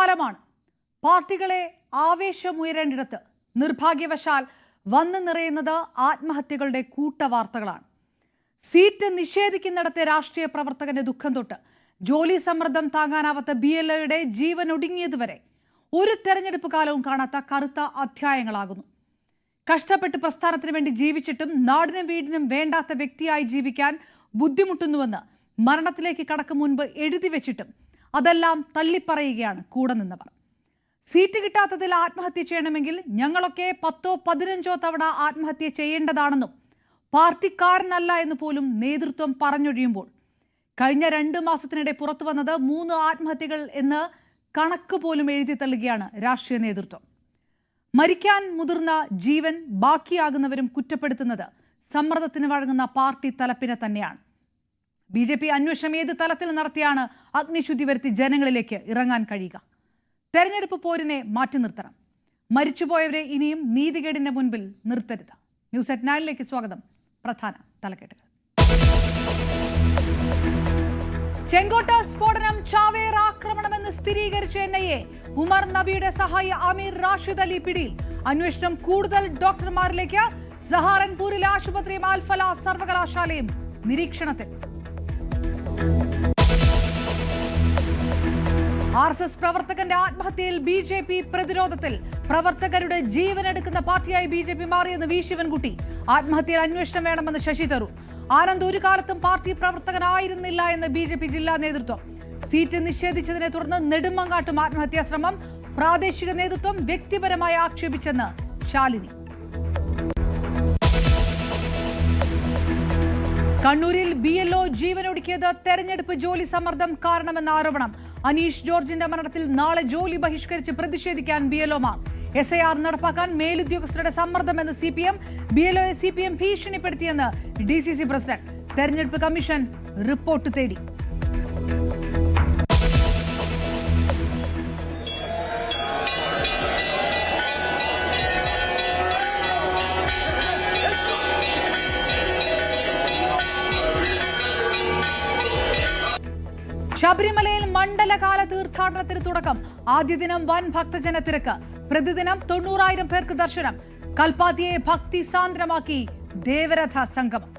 കാലമാണ് പാർട്ടികളെ ആവേശമുയരേണ്ടിടത്ത് നിർഭാഗ്യവശാൽ വന്നു നിറയുന്നത് ആത്മഹത്യകളുടെ കൂട്ടവാർത്തകളാണ്. സീറ്റ് നിഷേധിക്കുന്നിടത്തെ രാഷ്ട്രീയ പ്രവർത്തകന്റെ ദുഃഖം തൊട്ട് ജോലി സമ്മർദ്ദം താങ്ങാനാവാത്ത ബി എൽ ഒയുടെ ജീവൻ ഒടുങ്ങിയതുവരെ ഒരു തെരഞ്ഞെടുപ്പ് കാലവും കാണാത്ത കറുത്ത അധ്യായങ്ങളാകുന്നു. കഷ്ടപ്പെട്ട് പ്രസ്ഥാനത്തിന് വേണ്ടി ജീവിച്ചിട്ടും നാടിനും വീടിനും വേണ്ടാത്ത വ്യക്തിയായി ജീവിക്കാൻ ബുദ്ധിമുട്ടുന്നുവെന്ന് മരണത്തിലേക്ക് കടക്കും മുൻപ് എഴുതി വെച്ചിട്ടും അതെല്ലാം തള്ളിപ്പറയുകയാണ് കൂടെ നിന്നവർ. സീറ്റ് കിട്ടാത്തതിൽ ആത്മഹത്യ ചെയ്യണമെങ്കിൽ ഞങ്ങളൊക്കെ പത്തോ പതിനഞ്ചോ തവണ ആത്മഹത്യ ചെയ്യേണ്ടതാണെന്നും പാർട്ടിക്കാരനല്ല എന്ന് പോലും നേതൃത്വം പറഞ്ഞൊഴിയുമ്പോൾ കഴിഞ്ഞ രണ്ട് മാസത്തിനിടെ പുറത്തു വന്നത് മൂന്ന് ആത്മഹത്യകൾ എന്ന് കണക്ക് പോലും എഴുതി തള്ളുകയാണ് രാഷ്ട്രീയ നേതൃത്വം. മരിക്കാൻ മുതിർന്ന ജീവൻ ബാക്കിയാകുന്നവരും കുറ്റപ്പെടുത്തുന്നത് സമ്മർദ്ദത്തിന് വഴങ്ങുന്ന പാർട്ടി തലപ്പിനെ തന്നെയാണ്. ബി ജെ പി അന്വേഷണം ഏത് തലത്തിൽ നടത്തിയാണ് അഗ്നിശുദ്ധി വരുത്തി ജനങ്ങളിലേക്ക് ഇറങ്ങാൻ കഴിയുക? തെരഞ്ഞെടുപ്പ് പോരിനെ മാറ്റി നിർത്തണം. മരിച്ചുപോയവരെ ഇനിയും നീതികേടിന്റെ മുൻപിൽ നിർത്തരുത്. ന്യൂസ് അറ്റ് നയനിലേക്ക് സ്വാഗതം. പ്രധാന തലക്കെട്ടുകൾ. ചെങ്കോട്ട സ്ഫോടനം ചാവേർ ആക്രമണമെന്ന് സ്ഥിരീകരിച്ച എൻ ഐ എ ഉമർ നബിയുടെ സഹായി അമീർ റാഷിദ് അലി പിടിയിൽ. അന്വേഷണം കൂടുതൽ ഡോക്ടർമാരിലേക്ക് സഹാറൻപൂരിലെ ആശുപത്രിയും ആൽഫല സർവകലാശാലയും നിരീക്ഷണത്തിൽ. ആർ എസ് എസ് പ്രവർത്തകന്റെ ആത്മഹത്യയിൽ ബി ജെ പി പ്രതിരോധത്തിൽ പ്രവർത്തകരുടെ ജീവനെടുക്കുന്ന പാർട്ടിയായി ബി ജെ പി മാറിയെന്ന് വി ശിവൻകുട്ടി. ആത്മഹത്യയിൽ അന്വേഷണം വേണമെന്ന് ശശി തരൂർ. ആനന്ദ് ഒരു കാലത്തും പാർട്ടി പ്രവർത്തകനായിരുന്നില്ല എന്ന് ബി ജെ പി ജില്ലാ നേതൃത്വം. സീറ്റ് നിഷേധിച്ചതിനെ തുടർന്ന് നെടുമങ്ങാട്ടും ആത്മഹത്യാ ശ്രമം പ്രാദേശിക നേതൃത്വം വ്യക്തിപരമായി ആക്ഷേപിച്ചെന്ന് ശാലിനി. കണ്ണൂരിൽ ബി എൽ ഒ ജീവനൊടുക്കിയത് തെരഞ്ഞെടുപ്പ് ജോലി സമ്മർദ്ദം കാരണമെന്ന ആരോപണം. അനീഷ് ജോർജിന്റെ മരണത്തിൽ നാളെ ജോലി ബഹിഷ്കരിച്ച് പ്രതിഷേധിക്കാൻ ബി എൽ ഒമാർ എസ് ഐ ആർ നടപ്പാക്കാൻ മേലുദ്യോഗസ്ഥരുടെ സമ്മർദ്ദമെന്ന് C P M B L ഒയെ C P M ഭീഷണിപ്പെടുത്തിയെന്ന് ഡി സി സി പ്രസിഡന്റ്. തെരഞ്ഞെടുപ്പ് കമ്മീഷൻ റിപ്പോർട്ട് തേടി. ശബരിമലയിൽ മണ്ഡലകാല തീർത്ഥാടനത്തിന് തുടക്കം. ആദ്യ ദിനം വൻ ഭക്തജന തിരക്ക് പ്രതിദിനം തൊണ്ണൂറായിരം പേർക്ക് ദർശനം. കൽപ്പാത്തിയെ ഭക്തി സാന്ദ്രമാക്കി ദേവരഥ സംഗമം.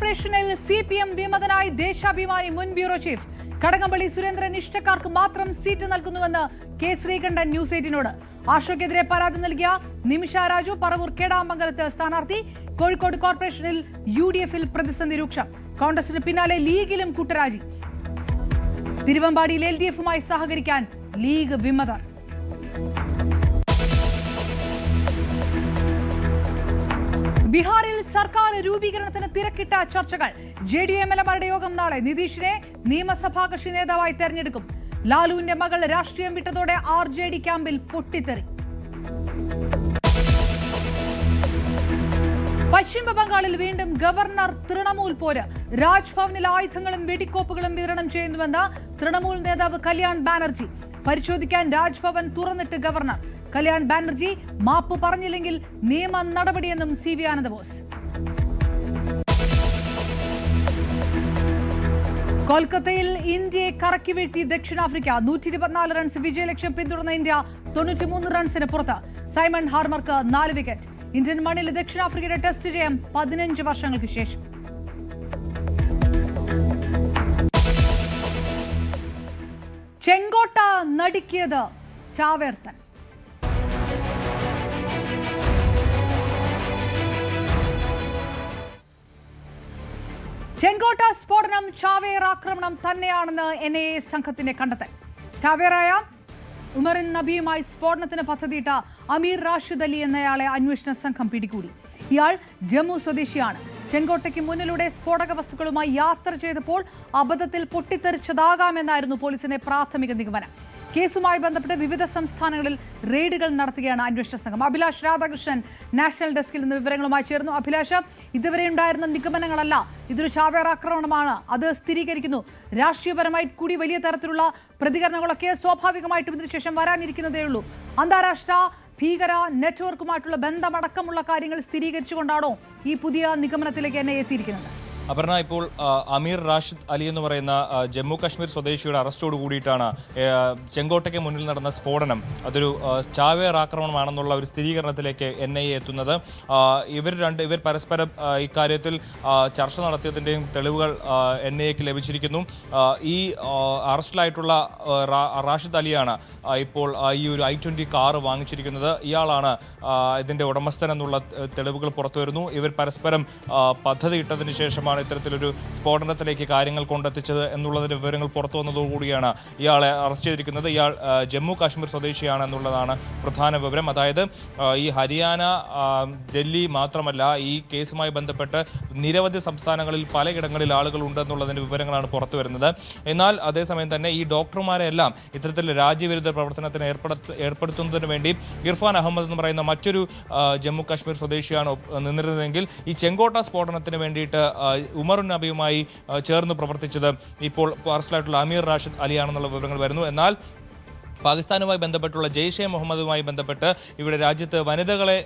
കോർപ്പറേഷനിൽ സി പി എം വിമതനായി ദേശാഭിമാനി മുൻ ബ്യൂറോ ചീഫ്. കടകംപള്ളി സുരേന്ദ്രൻ ഇഷ്ടക്കാർക്ക് മാത്രം സീറ്റ് നൽകുന്നുവെന്ന് കെ ശ്രീകണ്ഠൻ ന്യൂസ് എയ്റ്റിനോട്. ആഷോക്കെതിരെ പരാതി നൽകിയ നിമിഷ രാജു പറവൂർ കേടാമംഗലത്ത് സ്ഥാനാർത്ഥി കോഴിക്കോട് കോർപ്പറേഷനിൽ യു ഡി എഫിൽ പ്രതിസന്ധി രൂക്ഷം. കോൺഗ്രസിന് പിന്നാലെ ലീഗിലും കൂട്ടരാജി. തിരുവമ്പാടിയിൽ എൽ ഡി എഫുമായി സഹകരിക്കാൻ ലീഗ് വിമതർ. ബീഹാറിൽ സർക്കാർ രൂപീകരണത്തിന് തിരക്കിട്ട ചർച്ചകൾ. ജെ ഡി എം എൽമാരുടെ യോഗം നാളെ. നിതീഷിനെ നിയമസഭാ കക്ഷി നേതാവായി തെരഞ്ഞെടുക്കും. ലാലുവിന്റെ മകൾ രാഷ്ട്രീയം വിട്ടതോടെ ആർ ജെ ഡി ക്യാമ്പിൽ പൊട്ടിത്തെറി. പശ്ചിമ ബംഗാളിൽ വീണ്ടും ഗവർണർ തൃണമൂൽ പോര്. രാജ്ഭവനിൽ ആയുധങ്ങളും വെടിക്കോപ്പുകളും വിതരണം ചെയ്യുന്നുവെന്ന തൃണമൂൽ നേതാവ് കല്യാൺ ബാനർജി. പരിശോധിക്കാൻ രാജ്ഭവൻ തുറന്നിട്ട് ഗവർണർ. കല്യാൺ ബാനർജി മാപ്പ് പറഞ്ഞില്ലെങ്കിൽ നിയമ നടപടിയെന്നും സി വി ആനന്ദബോസ്. കൊൽക്കത്തയിൽ ഇന്ത്യയെ കറക്കി വീഴ്ത്തി ദക്ഷിണാഫ്രിക്ക നൂറ്റി ഇരുപത്തിനാല് റൺസ് വിജയലക്ഷ്യം പിന്തുടർന്ന ഇന്ത്യ തൊണ്ണൂറ്റിമൂന്ന് റൺസിന് പുറത്ത്. സൈമൺ ഹാർമർക്ക് നാല് വിക്കറ്റ് ഇന്ത്യൻ മണ്ണിൽ ദക്ഷിണാഫ്രിക്കയുടെ ടെസ്റ്റ് ജയം പതിനഞ്ച് വർഷങ്ങൾക്ക് ശേഷം. ചെങ്കോട്ട നടുക്കിയത് ചാവേർത്തൻ. ചെങ്കോട്ട സ്ഫോടനം ചാവേർ ആക്രമണം തന്നെയാണെന്ന് എൻ ഐ എ സംഘത്തിന്റെ കണ്ടെത്തൽ. ചാവേറായ ഉമറിൻ നബിയുമായി സ്ഫോടനത്തിന് പദ്ധതിയിട്ട അമീർ റാഷിദ് അലി എന്നയാളെ അന്വേഷണ സംഘം പിടികൂടി. ഇയാൾ ജമ്മു സ്വദേശിയാണ്. ചെങ്കോട്ടയ്ക്ക് മുന്നിലൂടെ സ്ഫോടക വസ്തുക്കളുമായി യാത്ര ചെയ്തപ്പോൾ അബദ്ധത്തിൽ പൊട്ടിത്തെറിച്ചതാകാമെന്നായിരുന്നു പോലീസിന്റെ പ്രാഥമിക നിഗമനം. കേസുമായി ബന്ധപ്പെട്ട് വിവിധ സംസ്ഥാനങ്ങളിൽ റെയ്ഡുകൾ നടത്തുകയാണ് അന്വേഷണ സംഘം. അഭിലാഷ് രാധാകൃഷ്ണൻ നാഷണൽ ഡെസ്കിൽ നിന്ന് വിവരങ്ങളുമായി ചേർന്നു അഭിലാഷ് ഇതുവരെ ഉണ്ടായിരുന്ന നിഗമനങ്ങളല്ല ഇതൊരു ചാവേർ ആക്രമണമാണ് അത് സ്ഥിരീകരിക്കുന്നു. രാഷ്ട്രീയപരമായി കൂടി വലിയ തരത്തിലുള്ള പ്രതികരണങ്ങളൊക്കെ സ്വാഭാവികമായിട്ടും ഇതിനുശേഷം വരാനിരിക്കുന്നതേ ഉള്ളൂ അന്താരാഷ്ട്ര ഭീകര നെറ്റ്വർക്കുമായിട്ടുള്ള ബന്ധമടക്കമുള്ള കാര്യങ്ങൾ സ്ഥിരീകരിച്ചുകൊണ്ടാണോ ഈ പുതിയ നിഗമനത്തിലേക്ക് എന്നെ എത്തിയിരിക്കുന്നത്? അപർണ ഇപ്പോൾ അമീർ റാഷിദ് അലി എന്ന് പറയുന്ന ജമ്മു കാശ്മീർ സ്വദേശിയുടെ അറസ്റ്റോട് കൂടിയിട്ടാണ് ചെങ്കോട്ടയ്ക്ക് മുന്നിൽ നടന്ന സ്ഫോടനം. അതൊരു ചാവേർ ആക്രമണമാണെന്നുള്ള ഒരു സ്ഥിരീകരണത്തിലേക്ക് എൻ ഐ എ എത്തുന്നത്. ഇവർ രണ്ട് ഇവർ പരസ്പരം ഇക്കാര്യത്തിൽ ചർച്ച നടത്തിയതിന്റെയും തെളിവുകൾ എൻ ഐ എക്ക് ലഭിച്ചിരിക്കുന്നു. ഈ അറസ്റ്റിലായിട്ടുള്ള റാഷിദ് അലിയാണ് ഇപ്പോൾ ഈ ഒരു ഐ ട്വന്റി കാറ് വാങ്ങിച്ചിരിക്കുന്നത്. ഇയാളാണ് ഇതിന്റെ ഉടമസ്ഥൻ എന്നുള്ള തെളിവുകൾ പുറത്തു വരുന്നു ഇവർ പരസ്പരം പദ്ധതി ഇട്ടതിന് ശേഷമാണ് ഇത്തരത്തിലൊരു സ്ഫോടനത്തിലേക്ക് കാര്യങ്ങൾ കൊണ്ടെത്തിച്ചത് എന്നുള്ളതിന്റെ വിവരങ്ങൾ പുറത്തു വന്നതോടുകൂടിയാണ് ഇയാളെ അറസ്റ്റ് ചെയ്തിരിക്കുന്നത്. ഇയാൾ ജമ്മു കാശ്മീർ സ്വദേശിയാണ് എന്നുള്ളതാണ് പ്രധാന വിവരം. അതായത് ഈ ഹരിയാന ഡൽഹി മാത്രമല്ല ഈ കേസുമായി ബന്ധപ്പെട്ട് നിരവധി സംസ്ഥാനങ്ങളിൽ പലയിടങ്ങളിൽ ആളുകൾ ഉണ്ടെന്നുള്ളതിന്റെ വിവരങ്ങളാണ് പുറത്തു വരുന്നത്. എന്നാൽ അതേസമയം തന്നെ ഈ ഡോക്ടർമാരെല്ലാം ഇത്തരത്തിൽ രാജ്യവിരുദ്ധ പ്രവർത്തനത്തിന് ഏർപ്പെടുത്ത ഏർപ്പെടുത്തുന്നതിന് വേണ്ടി ഇർഫാൻ അഹമ്മദ് എന്ന് പറയുന്ന മറ്റൊരു ജമ്മു കാശ്മീർ സ്വദേശിയാണ് നിന്നിരുന്നതെങ്കിൽ ഈ ചെങ്കോട്ട സ്ഫോടനത്തിന് വേണ്ടിയിട്ട് ഉമറുൻ നബിയുമായി ചേർന്ന് പ്രവർത്തിച്ചത് ഇപ്പോൾ പാർസലായിട്ടുള്ള അമീർ റാഷിദ് അലിയാണെന്നുള്ള വിവരങ്ങൾ വരുന്നു. എന്നാൽ പാകിസ്ഥാനുമായി ബന്ധപ്പെട്ടുള്ള ജെയ്ഷെ മുഹമ്മദുമായി ബന്ധപ്പെട്ട് ഇവിടെ രാജ്യത്ത് വനിതകളെ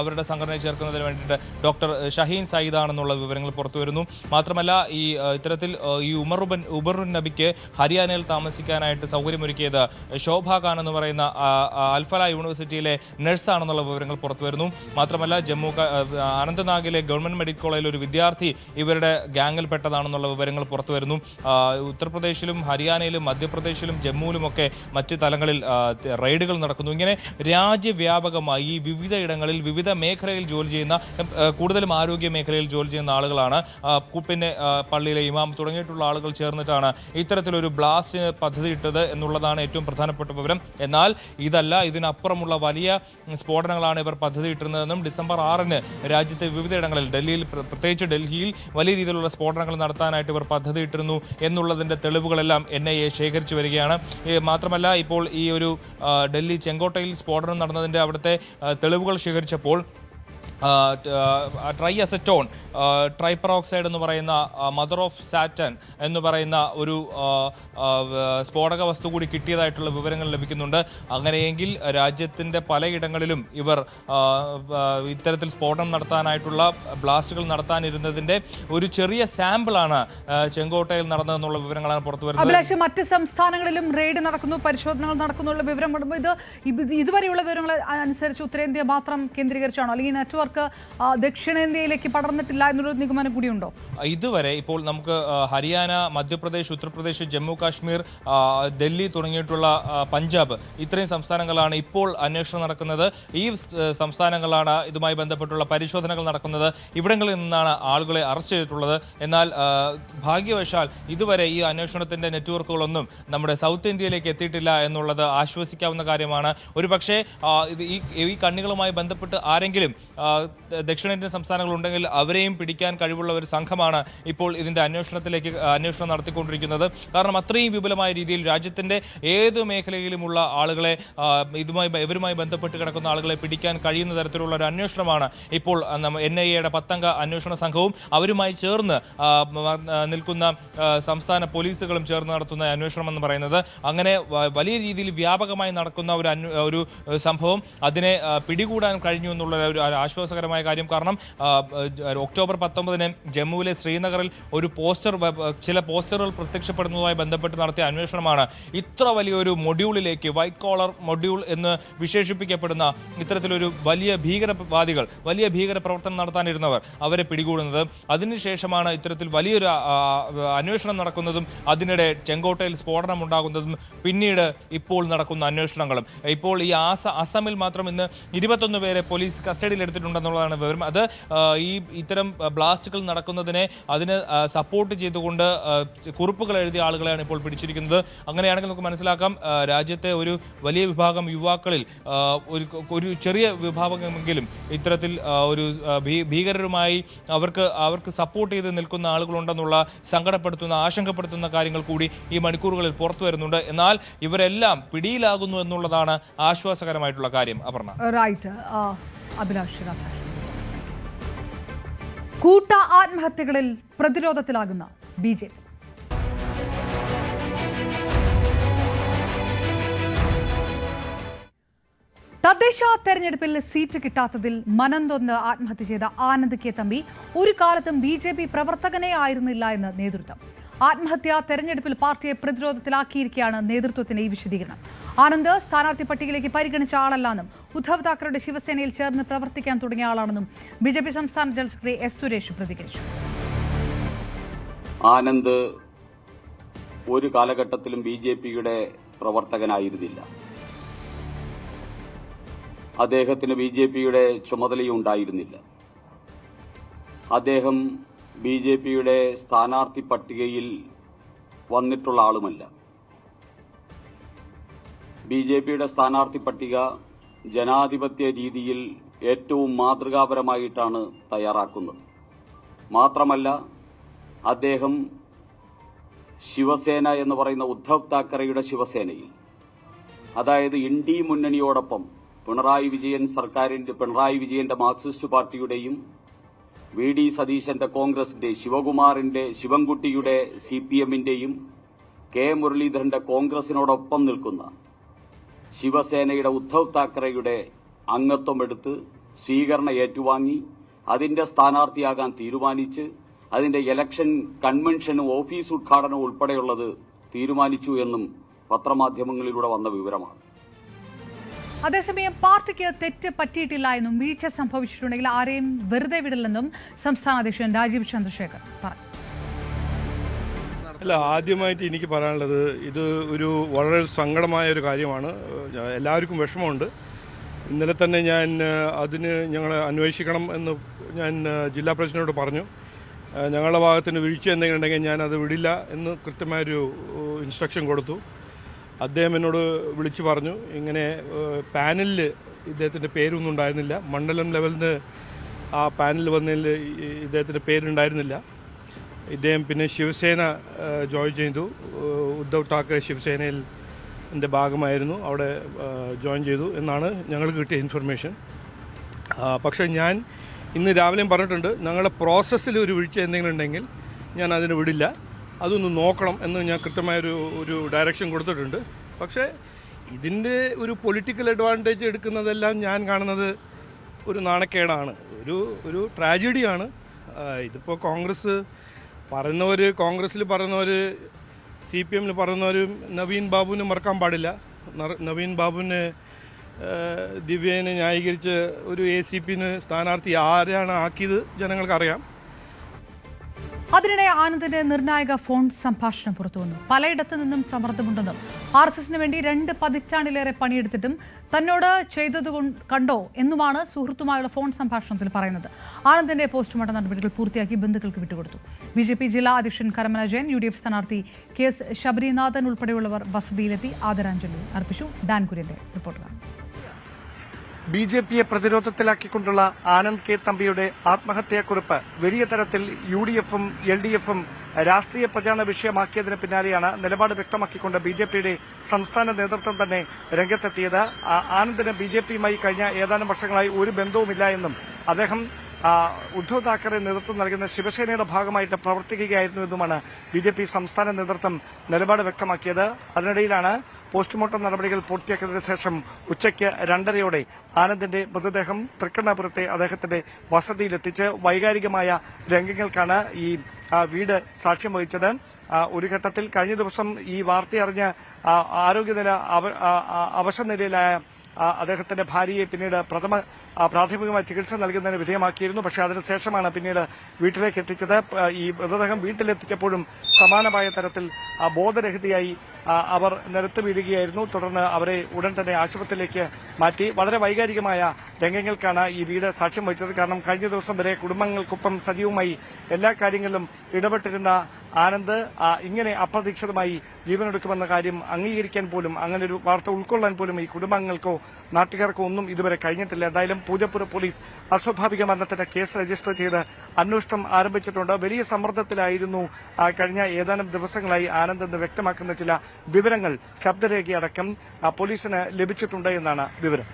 അവരുടെ സംഘടനയിൽ ചേർക്കുന്നതിന് വേണ്ടിയിട്ട് ഡോക്ടർ ഷഹീൻ സയ്യിദ് ആണെന്നുള്ള വിവരങ്ങൾ പുറത്തു വരുന്നു. മാത്രമല്ല ഈ ഇത്തരത്തിൽ ഈ ഉമറുബൻ ഉബറുൻ നബിക്ക് ഹരിയാനയിൽ താമസിക്കാനായിട്ട് സൗകര്യമൊരുക്കിയത് ശോഭ ഖാൻ എന്ന് പറയുന്ന അൽഫല യൂണിവേഴ്സിറ്റിയിലെ നഴ്സാണെന്നുള്ള വിവരങ്ങൾ പുറത്തു വരുന്നു. മാത്രമല്ല ജമ്മു അനന്ത്നാഗിലെ ഗവൺമെന്റ് മെഡിക്കൽ കോളേജിൽ ഒരു വിദ്യാർത്ഥി ഇവരുടെ ഗ്യാങ്ങിൽ പെട്ടതാണെന്നുള്ള വിവരങ്ങൾ പുറത്തു വരുന്നു. ഉത്തർപ്രദേശിലും ഹരിയാനയിലും മധ്യപ്രദേശിലും ജമ്മുവിലുമൊക്കെ മറ്റ് തലങ്ങളിൽ ത- റെയ്ഡുകൾ നടക്കുന്നു. ഇങ്ങനെ രാജ്യവ്യാപകമായി വിവിധ ഇടങ്ങളിൽ വിവിധ മേഖലയിൽ ജോലി ചെയ്യുന്ന കൂടുതലും ആരോഗ്യ മേഖലയിൽ ജോലി ചെയ്യുന്ന ആളുകളാണ്. പിന്നെ പള്ളിയിലെ ഇമാം തുടങ്ങിയിട്ടുള്ള ആളുകൾ ചേർന്നിട്ടാണ് ഇത്തരത്തിലൊരു ബ്ലാസ്റ്റിന് പദ്ധതി ഇട്ടത് എന്നുള്ളതാണ് ഏറ്റവും പ്രധാനപ്പെട്ട വിവരം. എന്നാൽ ഇതല്ല ഇതിനപ്പുറമുള്ള വലിയ സ്ഫോടനങ്ങളാണ് ഇവർ പദ്ധതി ഇട്ടിരുന്നതെന്നും ഡിസംബർ ആറിന് രാജ്യത്തെ വിവിധയിടങ്ങളിൽ ഡൽഹിയിൽ പ്രത്യേകിച്ച് ഡൽഹിയിൽ വലിയ രീതിയിലുള്ള സ്ഫോടനങ്ങൾ നടത്താനായിട്ട് ഇവർ പദ്ധതി ഇട്ടിരുന്നു എന്നുള്ളതിന്റെ തെളിവുകളെല്ലാം എൻ ഐ എ ശേഖരിച്ചു വരികയാണ്. മാത്രമല്ല ഇപ്പോൾ ഈ ഒരു ഡൽഹി ചെങ്കോട്ടയിൽ സ്ഫോടനം നടന്നതിന്റെ അവിടുത്തെ തെളിവുകൾ ശേഖരിച്ചപ്പോൾ ട്രൈ അസറ്റോൺ ട്രൈപ്പറോക്സൈഡ് എന്ന് പറയുന്ന മദർ ഓഫ് സാറ്റൻ എന്ന് പറയുന്ന ഒരു സ്ഫോടക വസ്തു കൂടി കിട്ടിയതായിട്ടുള്ള വിവരങ്ങൾ ലഭിക്കുന്നുണ്ട്. അങ്ങനെയെങ്കിൽ രാജ്യത്തിന്റെ പലയിടങ്ങളിലും ഇവർ ഇത്തരത്തിൽ സ്ഫോടനം നടത്താനായിട്ടുള്ള ബ്ലാസ്റ്റുകൾ നടത്താനിരുന്നതിന്റെ ഒരു ചെറിയ സാമ്പിളാണ് ചെങ്കോട്ടയിൽ നടന്നതെന്നുള്ള വിവരങ്ങളാണ് പുറത്തു വരുന്നത്. അഭിലാഷ് മറ്റ് സംസ്ഥാനങ്ങളിലും റെയ്ഡ് നടക്കുന്നു പരിശോധനകൾ നടക്കുന്നുള്ള വിവരം ഇത് ഇതുവരെയുള്ള വിവരങ്ങൾ അനുസരിച്ച് ഉത്തരേന്ത്യ മാത്രം കേന്ദ്രീകരിച്ചാണോ? അല്ലെങ്കിൽ നെറ്റ്വർക്ക് ആ, ദക്ഷിണേന്ത്യയിലേക്ക് പടർന്നിട്ടില്ല എന്നൊരു നിഗമനം കൂടിയുണ്ടോ? ഇതുവരെ ഇപ്പോൾ നമുക്ക് ഹരിയാന മധ്യപ്രദേശ് ഉത്തർപ്രദേശ് ജമ്മു കാശ്മീർ ഡൽഹി തുടങ്ങിയിട്ടുള്ള പഞ്ചാബ് ഇത്രയും സംസ്ഥാനങ്ങളാണ് ഇപ്പോൾ അന്വേഷണം നടക്കുന്നത്. ഈ സംസ്ഥാനങ്ങളാണ് ഇതുമായി ബന്ധപ്പെട്ടുള്ള പരിശോധനകൾ നടക്കുന്നത്. ഇവിടങ്ങളിൽ നിന്നാണ് ആളുകളെ അറസ്റ്റ് ചെയ്തിട്ടുള്ളത്. എന്നാൽ ഭാഗ്യവശാൽ ഇതുവരെ ഈ അന്വേഷണത്തിന്റെ നെറ്റ്വർക്കുകളൊന്നും നമ്മുടെ സൗത്ത് ഇന്ത്യയിലേക്ക് എത്തിയിട്ടില്ല എന്നുള്ളത് ആശ്വസിക്കാവുന്ന കാര്യമാണ്. ഒരു പക്ഷേ ഈ കണ്ണികളുമായി ബന്ധപ്പെട്ട് ആരെങ്കിലും ദക്ഷിണേന്ത്യൻ സംസ്ഥാനങ്ങളുണ്ടെങ്കിൽ അവരെയും പിടിക്കാൻ കഴിവുള്ള ഒരു സംഘമാണ് ഇപ്പോൾ ഇതിന്റെ അന്വേഷണത്തിലേക്ക് അന്വേഷണം നടത്തിക്കൊണ്ടിരിക്കുന്നത്. കാരണം അത്രയും വിപുലമായ രീതിയിൽ രാജ്യത്തിന്റെ ഏത് മേഖലയിലുമുള്ള ആളുകളെ ഇതുമായി ഇവരുമായി ബന്ധപ്പെട്ട് കിടക്കുന്ന ആളുകളെ പിടിക്കാൻ കഴിയുന്ന തരത്തിലുള്ള ഒരു അന്വേഷണമാണ് ഇപ്പോൾ എൻ ഐ എയുടെ പത്തംഗ അന്വേഷണ സംഘവും അവരുമായി ചേർന്ന് നിൽക്കുന്ന സംസ്ഥാന പോലീസുകളും ചേർന്ന് നടത്തുന്ന അന്വേഷണം എന്ന് പറയുന്നത്. അങ്ങനെ വലിയ രീതിയിൽ വ്യാപകമായി നടക്കുന്ന ഒരു ഒരു സംഭവം അതിനെ പിടികൂടാൻ കഴിഞ്ഞു എന്നുള്ള ഒരു ആശ്വാസകരമായ കാര്യം. കാരണം ഒക്ടോബർ പത്തൊമ്പതിന് ജമ്മുവിലെ ശ്രീനഗറിൽ ഒരു പോസ്റ്റർ ചില പോസ്റ്ററുകൾ പ്രത്യക്ഷപ്പെടുന്നതുമായി ബന്ധപ്പെട്ട് നടത്തിയ അന്വേഷണമാണ് ഇത്ര വലിയൊരു മൊഡ്യൂളിലേക്ക് വൈറ്റ് കോളർ മൊഡ്യൂൾ എന്ന് വിശേഷിപ്പിക്കപ്പെടുന്ന ഇത്തരത്തിലൊരു വലിയ ഭീകരവാദികൾ വലിയ ഭീകര പ്രവർത്തനം നടത്താനിരുന്നവർ അവരെ പിടികൂടുന്നത്. അതിനുശേഷമാണ് ഇത്തരത്തിൽ വലിയൊരു അന്വേഷണം നടക്കുന്നതും അതിനിടെ ചെങ്കോട്ടയിൽ സ്ഫോടനം ഉണ്ടാകുന്നതും പിന്നീട് ഇപ്പോൾ നടക്കുന്ന അന്വേഷണങ്ങളും. ഇപ്പോൾ ഈ ആസ അസമിൽ മാത്രം ഇന്ന് ഇരുപത്തൊന്ന് പേരെ പോലീസ് കസ്റ്റഡിയിൽ എടുത്തിട്ടുണ്ടെന്നാണ് എന്നുള്ളതാണ് വിവരം. അത് ഈ ഇത്തരം ബ്ലാസ്റ്റുകൾ നടക്കുന്നതിനെ അതിന് സപ്പോർട്ട് ചെയ്തുകൊണ്ട് കുറിപ്പുകൾ എഴുതിയ ആളുകളെയാണ് ഇപ്പോൾ പിടിച്ചിരിക്കുന്നത്. അങ്ങനെയാണെങ്കിൽ നമുക്ക് മനസ്സിലാക്കാം രാജ്യത്തെ ഒരു വലിയ വിഭാഗം യുവാക്കളിൽ ഒരു ഒരു ചെറിയ വിഭാഗമെങ്കിലും ഇത്തരത്തിൽ ഒരു ഭീകരരുമായി അവർക്ക് അവർക്ക് സപ്പോർട്ട് ചെയ്ത് നിൽക്കുന്ന ആളുകളുണ്ടെന്നുള്ള സങ്കടപ്പെടുത്തുന്ന ആശങ്കപ്പെടുത്തുന്ന കാര്യങ്ങൾ കൂടി ഈ മണിക്കൂറുകളിൽ പുറത്തു വരുന്നുണ്ട്. എന്നാൽ ഇവരെല്ലാം പിടിയിലാകുന്നു എന്നുള്ളതാണ് ആശ്വാസകരമായിട്ടുള്ള കാര്യം അപർണ. റൈറ്റ് അഭിലാഷ് രാധാകൃഷ്ണൻ. കൂട്ട ആത്മഹത്യകളിൽ പ്രതിരോധത്തിലാകുന്ന ബി ജെ പി. തദ്ദേശ തെരഞ്ഞെടുപ്പിൽ സീറ്റ് കിട്ടാത്തതിൽ മനംതൊന്ന് ആത്മഹത്യ ചെയ്ത ആനന്ദ് കെ തമ്പി ഒരു കാലത്തും ബി ജെ പി പ്രവർത്തകനെ ആയിരുന്നില്ല എന്ന് നേതൃത്വം. ആത്മഹത്യ തെരഞ്ഞെടുപ്പിൽ പാർട്ടിയെ പ്രതിരോധത്തിലാക്കിയിരിക്കുകയാണ് നേതൃത്വത്തിന്റെ ഈ വിശദീകരണം. ആനന്ദ് സ്ഥാനാർത്ഥി പട്ടികയിലേക്ക് പരിഗണിച്ച ആളല്ലെന്നും ഉദ്ധവ് താക്കറെയുടെ ശിവസേനയിൽ ചേർന്ന് പ്രവർത്തിക്കാൻ തുടങ്ങിയ ആളാണെന്നും ബി ജെ പി സംസ്ഥാന ജനറൽ സെക്രട്ടറി എസ് സുരേഷ് പ്രതികരിച്ചു. ആനന്ദ് ഒരു കാലഘട്ടത്തിലും ബി ജെ പിയുടെ പ്രവർത്തകനായിരുന്നില്ല. അദ്ദേഹത്തിന് ബി ജെ പിയുടെ ചുമതലയും ഉണ്ടായിരുന്നില്ല. അദ്ദേഹം ബി ജെ പിയുടെ സ്ഥാനാർത്ഥി പട്ടികയിൽ വന്നിട്ടുള്ള ആളുമല്ല. ബി ജെ പിയുടെ സ്ഥാനാർത്ഥി പട്ടിക ജനാധിപത്യ രീതിയിൽ ഏറ്റവും മാതൃകാപരമായിട്ടാണ് തയ്യാറാക്കുന്നത്. മാത്രമല്ല അദ്ദേഹം ശിവസേന എന്ന് പറയുന്ന ഉദ്ധവ് താക്കറെയുടെ ശിവസേനയിൽ അതായത് ഇന്ത്യ മുന്നണിയോടൊപ്പം പിണറായി വിജയൻ സർക്കാരിന്റെ പിണറായി വിജയന്റെ മാർക്സിസ്റ്റ് പാർട്ടിയുടെയും വി ഡി സതീശന്റെ കോൺഗ്രസിന്റെ ശിവകുമാറിന്റെ ശിവൻകുട്ടിയുടെ സി പി എമ്മിന്റെയും കെ മുരളീധരന്റെ കോൺഗ്രസിനോടൊപ്പം നിൽക്കുന്ന ശിവസേനയുടെ ഉദ്ധവ് താക്കറെയുടെ അംഗത്വം എടുത്ത് സ്വീകരണം ഏറ്റുവാങ്ങി അതിന്റെ സ്ഥാനാർത്ഥിയാകാൻ തീരുമാനിച്ച് അതിന്റെ ഇലക്ഷൻ കൺവെൻഷനും ഓഫീസ് ഉദ്ഘാടനവും ഉൾപ്പെടെയുള്ളത് തീരുമാനിച്ചു എന്നും പത്രമാധ്യമങ്ങളിലൂടെ വന്ന വിവരമാണ്. അതേസമയം പാർട്ടിക്ക് തെറ്റ് പറ്റിയിട്ടില്ല എന്നും വീഴ്ച സംഭവിച്ചിട്ടുണ്ടെങ്കിൽ ആരെയും വെറുതെ വിടില്ലെന്നും സംസ്ഥാന അധ്യക്ഷൻ രാജീവ് ചന്ദ്രശേഖർ പറഞ്ഞു. അല്ല ആദ്യമായിട്ട് എനിക്ക് പറയാനുള്ളത് ഇത് ഒരു വളരെ സങ്കടമായ ഒരു കാര്യമാണ്. എല്ലാവർക്കും വിഷമമുണ്ട്. ഇന്നലെ തന്നെ ഞാൻ അതിന് ഞങ്ങൾ അന്വേഷിക്കണം എന്ന് ഞാൻ ജില്ലാ പ്രസിഡന്റിനോട് പറഞ്ഞു. ഞങ്ങളുടെ ഭാഗത്തിന് വീഴ്ച എന്തെങ്കിലും ഉണ്ടെങ്കിൽ ഞാൻ അത് വിടില്ല എന്ന് കൃത്യമായൊരു ഇൻസ്ട്രക്ഷൻ കൊടുത്തു. അദ്ദേഹം എന്നോട് വിളിച്ചു പറഞ്ഞു ഇങ്ങനെ പാനലിൽ ഇദ്ദേഹത്തിന്റെ പേരൊന്നും ഉണ്ടായിരുന്നില്ല. മണ്ഡലം ലെവലിൽ നിന്ന് ആ പാനൽ വന്നതിൽ ഇദ്ദേഹത്തിന്റെ പേരുണ്ടായിരുന്നില്ല. ഇദ്ദേഹം പിന്നെ ശിവസേന ജോയിൻ ചെയ്തു. ഉദ്ധവ് താക്കറെ ശിവസേനയിൽ എന്റെ ഭാഗമായിരുന്നു. അവിടെ ജോയിൻ ചെയ്തു എന്നാണ് ഞങ്ങൾക്ക് കിട്ടിയ ഇൻഫർമേഷൻ. പക്ഷേ ഞാൻ ഇന്ന് രാവിലെയും പറഞ്ഞിട്ടുണ്ട് ഞങ്ങളുടെ പ്രോസസ്സിൽ ഒരു വീഴ്ച എന്തെങ്കിലും ഉണ്ടെങ്കിൽ ഞാൻ അതിന് വിടില്ല. അതൊന്ന് നോക്കണം എന്ന് ഞാൻ കൃത്യമായൊരു ഒരു ഡയറക്ഷൻ കൊടുത്തിട്ടുണ്ട്. പക്ഷേ ഇതിന്റെ ഒരു പൊളിറ്റിക്കൽ അഡ്വാന്റേജ് എടുക്കുന്നതെല്ലാം ഞാൻ കാണുന്നത് ഒരു നാണക്കേടാണ്. ഒരു ഒരു ട്രാജഡിയാണ് ഇതിപ്പോൾ കോൺഗ്രസ് പറയുന്നവർ കോൺഗ്രസ്സിൽ പറയുന്നവർ സി പി എമ്മിൽ പറയുന്നവർ നവീൻ ബാബുവിനെ മറക്കാൻ പാടില്ല. നവീൻ ബാബുവിനെ ദിവ്യനെ ന്യായീകരിച്ച് ഒരു എ സി പിന് സ്ഥാനാർത്ഥി ആരാണ് ആക്കിയത് ജനങ്ങൾക്കറിയാം. അതിനിടെ ആനന്ദിന്റെ നിർണായക ഫോൺ സംഭാഷണം പുറത്തുവന്നു പലയിടത്തു നിന്നും സമ്മർദ്ദമുണ്ടെന്നും ആർ എസ് എസിന് വേണ്ടി രണ്ട് പതിറ്റാണ്ടിലേറെ പണിയെടുത്തിട്ടും തന്നോട് ചെയ്തത് കണ്ടോ എന്നുമാണ് സുഹൃത്തുമായുള്ള ഫോൺ സംഭാഷണത്തിൽ പറയുന്നത്. ആനന്ദിന്റെ പോസ്റ്റ്മോർട്ടം നടപടികൾ പൂർത്തിയാക്കി ബന്ധുക്കൾക്ക് വിട്ടുകൊടുത്തു. ബി ജെ പി ജില്ലാ അധ്യക്ഷൻ Karamana Jayan U D F സ്ഥാനാർത്ഥി കെ എസ് ശബരിനാഥൻ ഉൾപ്പെടെയുള്ളവർ വസതിയിലെത്തി ആദരാഞ്ജലി അർപ്പിച്ചു. ഡാൻ കുര്യന്റെ ബി ജെ പിയെ പ്രതിരോധത്തിലാക്കിക്കൊണ്ടുള്ള ആനന്ദ് കെ തമ്പിയുടെ ആത്മഹത്യാക്കുറിപ്പ് വലിയ തരത്തിൽ യു ഡി എഫും എൽ ഡി എഫും രാഷ്ട്രീയ പ്രചാരണ വിഷയമാക്കിയതിന് പിന്നാലെയാണ് നിലപാട് വ്യക്തമാക്കിക്കൊണ്ട് ബി ജെ പിയുടെ സംസ്ഥാന നേതൃത്വം തന്നെ രംഗത്തെത്തിയത്. ആനന്ദിന് ബി ജെ പിയുമായി കഴിഞ്ഞ ഏതാനും വർഷങ്ങളായി ഒരു ബന്ധവുമില്ല എന്നും അദ്ദേഹം ഉദ്ധവ് താക്കറെ നേതൃത്വം നൽകുന്ന ശിവസേനയുടെ ഭാഗമായിട്ട് പ്രവർത്തിക്കുകയായിരുന്നു എന്നുമാണ് ബി ജെ പി സംസ്ഥാന നേതൃത്വം നിലപാട് വ്യക്തമാക്കിയത്. അതിനിടയിലാണ് പോസ്റ്റ്മോർട്ടം നടപടികൾ പൂർത്തിയാക്കിയതിനു ശേഷം ഉച്ചയ്ക്ക് രണ്ടരയോടെ ആനന്ദിന്റെ മൃതദേഹം തൃക്കണ്ണാപുരത്തെ അദ്ദേഹത്തിന്റെ വസതിയിലെത്തിച്ച് വൈകാരികമായ രംഗങ്ങൾക്കാണ് ഈ വീട് സാക്ഷ്യം വഹിച്ചത്. ഒരു ഘട്ടത്തിൽ കഴിഞ്ഞ ദിവസം ഈ വാർത്തയറിഞ്ഞ് ആരോഗ്യനില അവശനിലയിലായ അദ്ദേഹത്തിന്റെ ഭാര്യയെ പിന്നീട് പ്രഥമ പ്രാഥമികമായി ചികിത്സ നൽകുന്നതിന് വിധേയമാക്കിയിരുന്നു. പക്ഷേ അതിനുശേഷമാണ് പിന്നീട് വീട്ടിലേക്ക് എത്തിച്ചത്. ഈ മൃതദേഹം വീട്ടിലെത്തിച്ചപ്പോഴും സമാനമായ തരത്തിൽ ബോധരഹിതയായി അവർ നിരത്ത് വീഴുകയായിരുന്നു. തുടർന്ന് അവരെ ഉടൻ തന്നെ ആശുപത്രിയിലേക്ക് മാറ്റി. വളരെ വൈകാരികമായ രംഗങ്ങൾക്കാണ് ഈ വീട് സാക്ഷ്യം വഹിച്ചത്. കാരണം കഴിഞ്ഞ ദിവസം വരെ കുടുംബങ്ങൾക്കൊപ്പം സജീവമായി എല്ലാ കാര്യങ്ങളിലും ഇടപെട്ടിരുന്ന ആനന്ദ് ഇങ്ങനെ അപ്രതീക്ഷിതമായി ജീവനെടുക്കുമെന്ന കാര്യം അംഗീകരിക്കാൻ പോലും അങ്ങനെ ഒരു വാർത്ത ഉൾക്കൊള്ളാൻ പോലും ഈ കുടുംബാംഗങ്ങൾക്കോ നാട്ടുകാർക്കോ ഒന്നും ഇതുവരെ കഴിഞ്ഞിട്ടില്ല. എന്തായാലും പൂജപ്പുര പോലീസ് അസ്വാഭാവിക മരണത്തിന്റെ കേസ് രജിസ്റ്റർ ചെയ്ത് അന്വേഷണം ആരംഭിച്ചിട്ടുണ്ട്. വലിയ സമ്മർദ്ദത്തിലായിരുന്നു കഴിഞ്ഞ ഏതാനും ദിവസങ്ങളായി ആനന്ദ് എന്ന് വ്യക്തമാക്കുന്ന ചില വിവരങ്ങൾ ശബ്ദരേഖയടക്കം പോലീസിന് ലഭിച്ചിട്ടുണ്ട് എന്നാണ് വിവരം.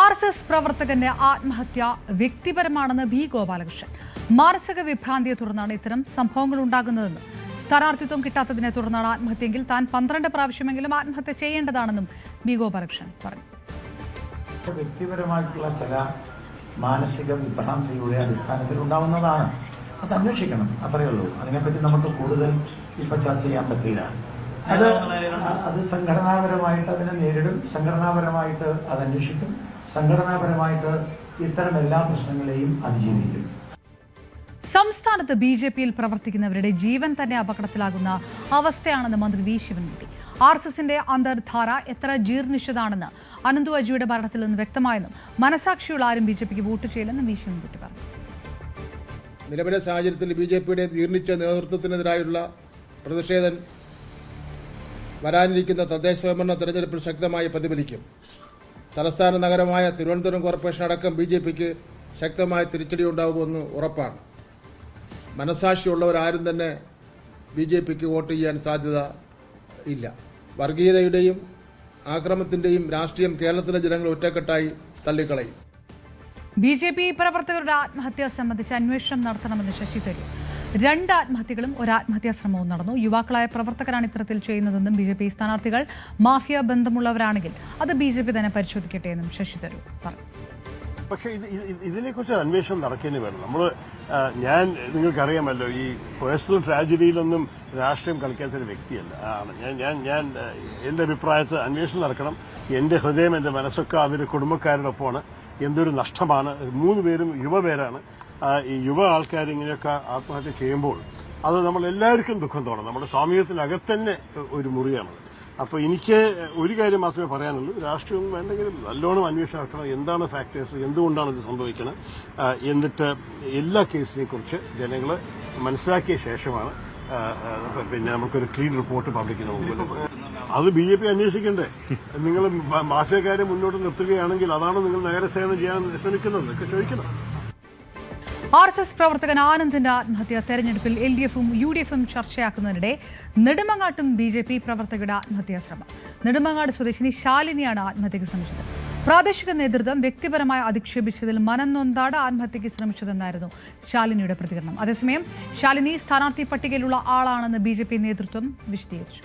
ആർ എസ് എസ് പ്രവർത്തകന്റെ ആത്മഹത്യ വ്യക്തിപരമാണെന്ന് ബി ഗോപാലകൃഷ്ണൻ. മാനസിക വിഭ്രാന്തിയെ തുടർന്നാണ് ഇത്തരം സംഭവങ്ങൾ ഉണ്ടാകുന്നതെന്നും സ്ഥാനാർത്ഥിത്വം കിട്ടാത്തതിനെ തുടർന്നാണ് ആത്മഹത്യയെങ്കിൽ താൻ പന്ത്രണ്ട് പ്രാവശ്യമെങ്കിലും ആത്മഹത്യ ചെയ്യേണ്ടതാണെന്നും ബി ഗോപാലകൃഷ്ണൻ പറഞ്ഞു. വ്യക്തിപരമായിട്ടുള്ള ചില മാനസിക വിഭ്രാന്തിയുടെ അടിസ്ഥാനത്തിൽ ഉണ്ടാവുന്നതാണ്. അത് അന്വേഷിക്കണം അത്രയേ ഉള്ളൂ. അതിനെപ്പറ്റി നമുക്ക് കൂടുതൽ ഇപ്പൊ ചർച്ച ചെയ്യാൻ പറ്റില്ല. അത് അത് സംഘടനാപരമായിട്ട് അതിനെ നേരിടും സംഘടനാപരമായിട്ട് അത് അന്വേഷിക്കും സംഘടനാപരമായിട്ട് ഇത്തരം എല്ലാ പ്രശ്നങ്ങളെയും അതിജീവിക്കും. സംസ്ഥാനത്ത് ബി ജെ പിയിൽ പ്രവർത്തിക്കുന്നവരുടെ ജീവൻ തന്നെ അപകടത്തിലാകുന്ന അവസ്ഥയാണെന്ന് മന്ത്രി വി ശിവൻകുട്ടി. ആർ എസ് എസിന്റെ അന്തർധാര എത്ര ജീർണിച്ചതാണെന്ന് അനന്തു അജിയുടെ ഭരണത്തിൽ നിന്ന് വ്യക്തമായെന്നും മനസാക്ഷിയുള്ള ആരും ബി ജെ പിക്ക് വോട്ട് ചെയ്യില്ലെന്നും വി ശിവൻകുട്ടി പറഞ്ഞു. നിലവിലെ സാഹചര്യത്തിൽ ബി ജെ പിയുടെ ജീർണിച്ച നേതൃത്വത്തിനെതിരായുള്ള പ്രതിഷേധം വരാനിരിക്കുന്ന തദ്ദേശ സ്വയംഭരണ തെരഞ്ഞെടുപ്പിൽ ശക്തമായി പ്രതിഫലിക്കും. തലസ്ഥാന നഗരമായ തിരുവനന്തപുരം കോർപ്പറേഷൻ അടക്കം ബി ജെ പിക്ക് ശക്തമായ തിരിച്ചടി ഉണ്ടാകുമെന്ന് ഉറപ്പാണ്. മനസാക്ഷിയുള്ളവരാരും തന്നെ ബി ജെ പിക്ക് വോട്ട് ചെയ്യാൻ സാധ്യത ഇല്ല. വർഗീയതയുടെയും ആക്രമത്തിന്റെയും രാഷ്ട്രീയം കേരളത്തിലെ ജനങ്ങൾ ഒറ്റക്കെട്ടായി തള്ളിക്കളയും. ബി ജെ പി പ്രവർത്തകരുടെ ആത്മഹത്യ സംബന്ധിച്ച് അന്വേഷണം നടത്തണമെന്ന് ശശി തരൂർ. രണ്ട് ആത്മഹത്യകളും ഒരു ആത്മഹത്യാ ശ്രമവും നടന്നു. യുവാക്കളായ പ്രവർത്തകരാണ് ഇത്തരത്തിൽ ചെയ്യുന്നതെന്നും ബി ജെ പി സ്ഥാനാർത്ഥികൾ മാഫിയ ബന്ധമുള്ളവരാണെങ്കിൽ അത് ബി ജെ പി തന്നെ പരിശോധിക്കട്ടെ എന്നും ശശി തരൂർ പറഞ്ഞു. പക്ഷേ ഇത് ഇത് ഇതിനെക്കുറിച്ച് അന്വേഷണം നടക്കേണ്ടി വേണം നമ്മൾ ഞാൻ നിങ്ങൾക്കറിയാമല്ലോ ഈ പേഴ്സണൽ ട്രാജഡിയിലൊന്നും രാഷ്ട്രീയം കളിക്കാത്ത ഒരു വ്യക്തിയല്ല. ആണ്. ഞാൻ ഞാൻ ഞാൻ എന്റെ അഭിപ്രായത്തിൽ അന്വേഷണം നടക്കണം. എന്റെ ഹൃദയം എന്റെ മനസ്സൊക്കെ അവരുടെ കുടുംബക്കാരുടെ ഒപ്പമാണ് എന്തൊരു നഷ്ടമാണ്. മൂന്ന് പേരും യുവപേരാണ് ഈ യുവ ആൾക്കാർ ഇങ്ങനെയൊക്കെ ആത്മഹത്യ ചെയ്യുമ്പോൾ അത് നമ്മൾ എല്ലാവർക്കും ദുഃഖം തോന്നണം നമ്മുടെ സ്വാമീയത്തിനകത്ത് തന്നെ ഒരു മുറിയാണത്. അപ്പോൾ എനിക്ക് ഒരു കാര്യം മാത്രമേ പറയാനുള്ളൂ. രാഷ്ട്രീയം വേണ്ടെങ്കിലും നല്ലോണം അന്വേഷണം നടത്തണം. എന്താണ് ഫാക്ടേഴ്സ് എന്തുകൊണ്ടാണ് ഇത് സംഭവിക്കുന്നത്? എന്നിട്ട് എല്ലാ കേസിനെ കുറിച്ച് ജനങ്ങൾ മനസ്സിലാക്കിയ ശേഷമാണ് പിന്നെ നമുക്കൊരു ക്ലീൻ റിപ്പോർട്ട് പബ്ലിക്കിന് അത് ബി ജെ പി അന്വേഷിക്കണ്ടേ? നിങ്ങൾ മാഫിയക്കാരെ മുന്നോട്ട് നിർത്തുകയാണെങ്കിൽ അതാണ് നിങ്ങൾ നഗരസേവനം ചെയ്യാൻ ശ്രമിക്കുന്നത്. ചോദിക്കണം. ആർ എസ് എസ് പ്രവർത്തകൻ ആനന്ദിന്റെ ആത്മഹത്യ തെരഞ്ഞെടുപ്പിൽ എൽ ഡി എഫും യു ഡി എഫും ചർച്ചയാക്കുന്നതിനിടെ നെടുമങ്ങാട്ടും ബി ജെ പി പ്രവർത്തകരുടെ ആത്മഹത്യാ ശ്രമം നെടുമങ്ങാട് സ്വദേശിനി ശാലിനിയാണ് ആത്മഹത്യയ്ക്ക് ശ്രമിച്ചത്. പ്രാദേശിക നേതൃത്വം വ്യക്തിപരമായി അധിക്ഷേപിച്ചതിൽ മനം നൊന്താട് ആത്മഹത്യയ്ക്ക് ശ്രമിച്ചതെന്നായിരുന്നു ശാലിനിയുടെ പ്രതികരണം. അതേസമയം ശാലിനി സ്ഥാനാർത്ഥി പട്ടികയിലുള്ള ആളാണെന്ന് ബി ജെ പി നേതൃത്വം വിശദീകരിച്ചു.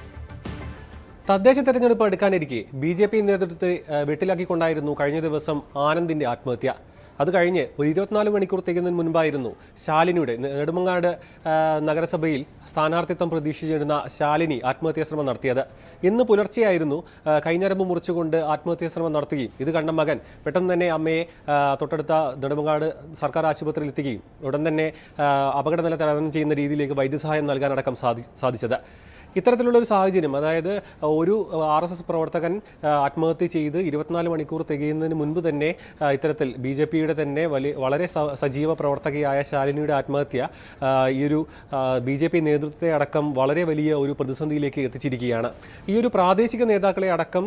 തദ്ദേശ തെരഞ്ഞെടുപ്പ് എടുക്കാനിരിക്കെ ബി ജെ പി നേതൃത്വത്തെ വെട്ടിലാക്കിക്കൊണ്ടായിരുന്നു കഴിഞ്ഞ ദിവസം ആനന്ദിന്റെ ആത്മഹത്യ. അത് കഴിഞ്ഞ് ഒരു ഇരുപത്തിനാല് മണിക്കൂർ തികയുന്നതിന് മുൻപായിരുന്നു ശാലിനിയുടെ നെടുമങ്ങാട് നഗരസഭയിൽ സ്ഥാനാർത്ഥിത്വം പ്രതീക്ഷിച്ചിരുന്ന ശാലിനി ആത്മഹത്യാ ശ്രമം നടത്തിയത്. ഇന്ന് പുലർച്ചെയായിരുന്നു കൈഞ്ഞരമ്പ് മുറിച്ചുകൊണ്ട് ആത്മഹത്യാ ശ്രമം നടത്തുകയും. ഇത് കണ്ട മകൻ പെട്ടെന്ന് തന്നെ അമ്മയെ തൊട്ടടുത്ത നെടുമങ്ങാട് സർക്കാർ ആശുപത്രിയിൽ എത്തിക്കുകയും. ഉടൻ തന്നെ അപകട അപകടനില തരണം ചെയ്യുന്ന രീതിയിലേക്ക് വൈദ്യസഹായം നൽകാനടക്കം സാധി സാധിച്ചത്. ഇത്തരത്തിലുള്ള ഒരു സാഹചര്യം അതായത് ഒരു ആർ എസ് എസ് പ്രവർത്തകൻ ആത്മഹത്യ ചെയ്ത് ഇരുപത്തിനാല് മണിക്കൂർ തികയുന്നതിന് മുൻപ് തന്നെ ഇത്തരത്തിൽ ബി ജെ പിയുടെ തന്നെ വലിയ വളരെ സജീവ പ്രവർത്തകയായ ശാലിനിയുടെ ആത്മഹത്യ ഈ ഒരു ബി ജെ പി നേതൃത്വത്തെ അടക്കം വളരെ വലിയ ഒരു പ്രതിസന്ധിയിലേക്ക് എത്തിച്ചിരിക്കുകയാണ്. ഈ ഒരു പ്രാദേശിക നേതാക്കളെ അടക്കം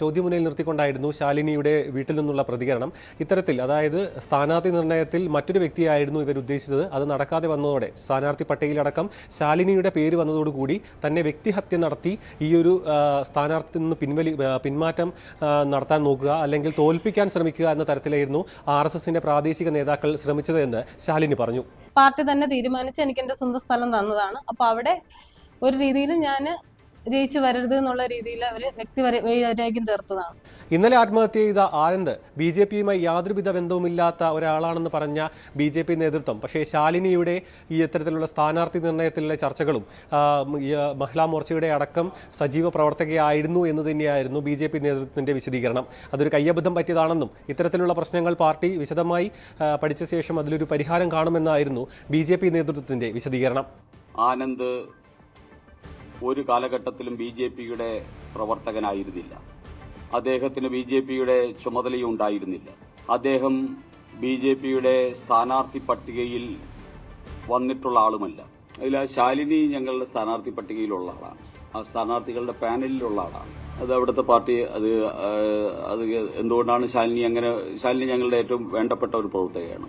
ചോദ്യമുനയിൽ നിർത്തിക്കൊണ്ടായിരുന്നു ശാലിനിയുടെ വീട്ടിൽ നിന്നുള്ള പ്രതികരണം. ഇത്തരത്തിൽ അതായത് സ്ഥാനാർത്ഥി നിർണയത്തിൽ മറ്റൊരു വ്യക്തിയായിരുന്നു ഇവർ ഉദ്ദേശിച്ചത് അത് നടക്കാതെ വന്നതോടെ സ്ഥാനാർത്ഥി പട്ടികയിലടക്കം ശാലിനിയുടെ പേര് വന്നതോടുകൂടി തന്നെ വ്യക്തിഹത്യ നടത്തി ഈ ഒരു സ്ഥാനാർത്ഥി നിന്ന് പിൻവലി പിന്മാറ്റം നടത്താൻ നോക്കുക അല്ലെങ്കിൽ തോൽപ്പിക്കാൻ ശ്രമിക്കുക എന്ന തരത്തിലായിരുന്നു ആർ എസ് എസിന്റെ പ്രാദേശിക നേതാക്കൾ ശ്രമിച്ചത് എന്ന് ശാലിനി പറഞ്ഞു. പാർട്ടി തന്നെ തീരുമാനിച്ച് എനിക്ക് എന്റെ സ്വന്തം സ്ഥലം തന്നതാണ്. അപ്പോൾ അവിടെ ഒരു രീതിയിൽ ഞാൻ ജയിച്ചു വരരുത് എന്നുള്ള രീതിയിൽ അവർ വ്യക്തി വരെ- വൈരാഗ്യം തീർത്തതാണ്. ഇന്നലെ ആത്മഹത്യ ചെയ്ത ആനന്ദ് ബി ജെ പിയുമായി യാതൊരുവിധ ബന്ധവുമില്ലാത്ത ഒരാളാണെന്ന് പറഞ്ഞ ബി ജെ പി നേതൃത്വം. പക്ഷേ ശാലിനിയുടെ ഈ ഇത്തരത്തിലുള്ള സ്ഥാനാർത്ഥി നിർണയത്തിലുള്ള ചർച്ചകളും മഹിളാ മോർച്ചയുടെ അടക്കം സജീവ പ്രവർത്തകയായിരുന്നു എന്ന് തന്നെയായിരുന്നു ബി ജെ പി നേതൃത്വത്തിന്റെ വിശദീകരണം. അതൊരു കയ്യബദ്ധം പറ്റിയതാണെന്നും ഇത്തരത്തിലുള്ള പ്രശ്നങ്ങൾ പാർട്ടി വിശദമായി പഠിച്ച ശേഷം അതിലൊരു പരിഹാരം കാണുമെന്നായിരുന്നു ബി ജെ പി നേതൃത്വത്തിന്റെ വിശദീകരണം. ആനന്ദ് ഒരു കാലഘട്ടത്തിലും ബി ജെ പിയുടെ പ്രവർത്തകനായിരുന്നില്ല. അദ്ദേഹത്തിന് ബി ജെ പിയുടെ ചുമതലയും ഉണ്ടായിരുന്നില്ല അദ്ദേഹം ബി ജെ പിയുടെ സ്ഥാനാർത്ഥി പട്ടികയിൽ വന്നിട്ടുള്ള ആളുമല്ല. അതിൽ ആ ശാലിനി ഞങ്ങളുടെ സ്ഥാനാർത്ഥി പട്ടികയിലുള്ള ആളാണ്. ആ സ്ഥാനാർത്ഥികളുടെ പാനലിലുള്ള ആളാണ്. അത് അവിടുത്തെ പാർട്ടി അത് അത് എന്തുകൊണ്ടാണ് ശാലിനി അങ്ങനെ ശാലിനി ഞങ്ങളുടെ ഏറ്റവും വേണ്ടപ്പെട്ട ഒരു പ്രവർത്തകയാണ്.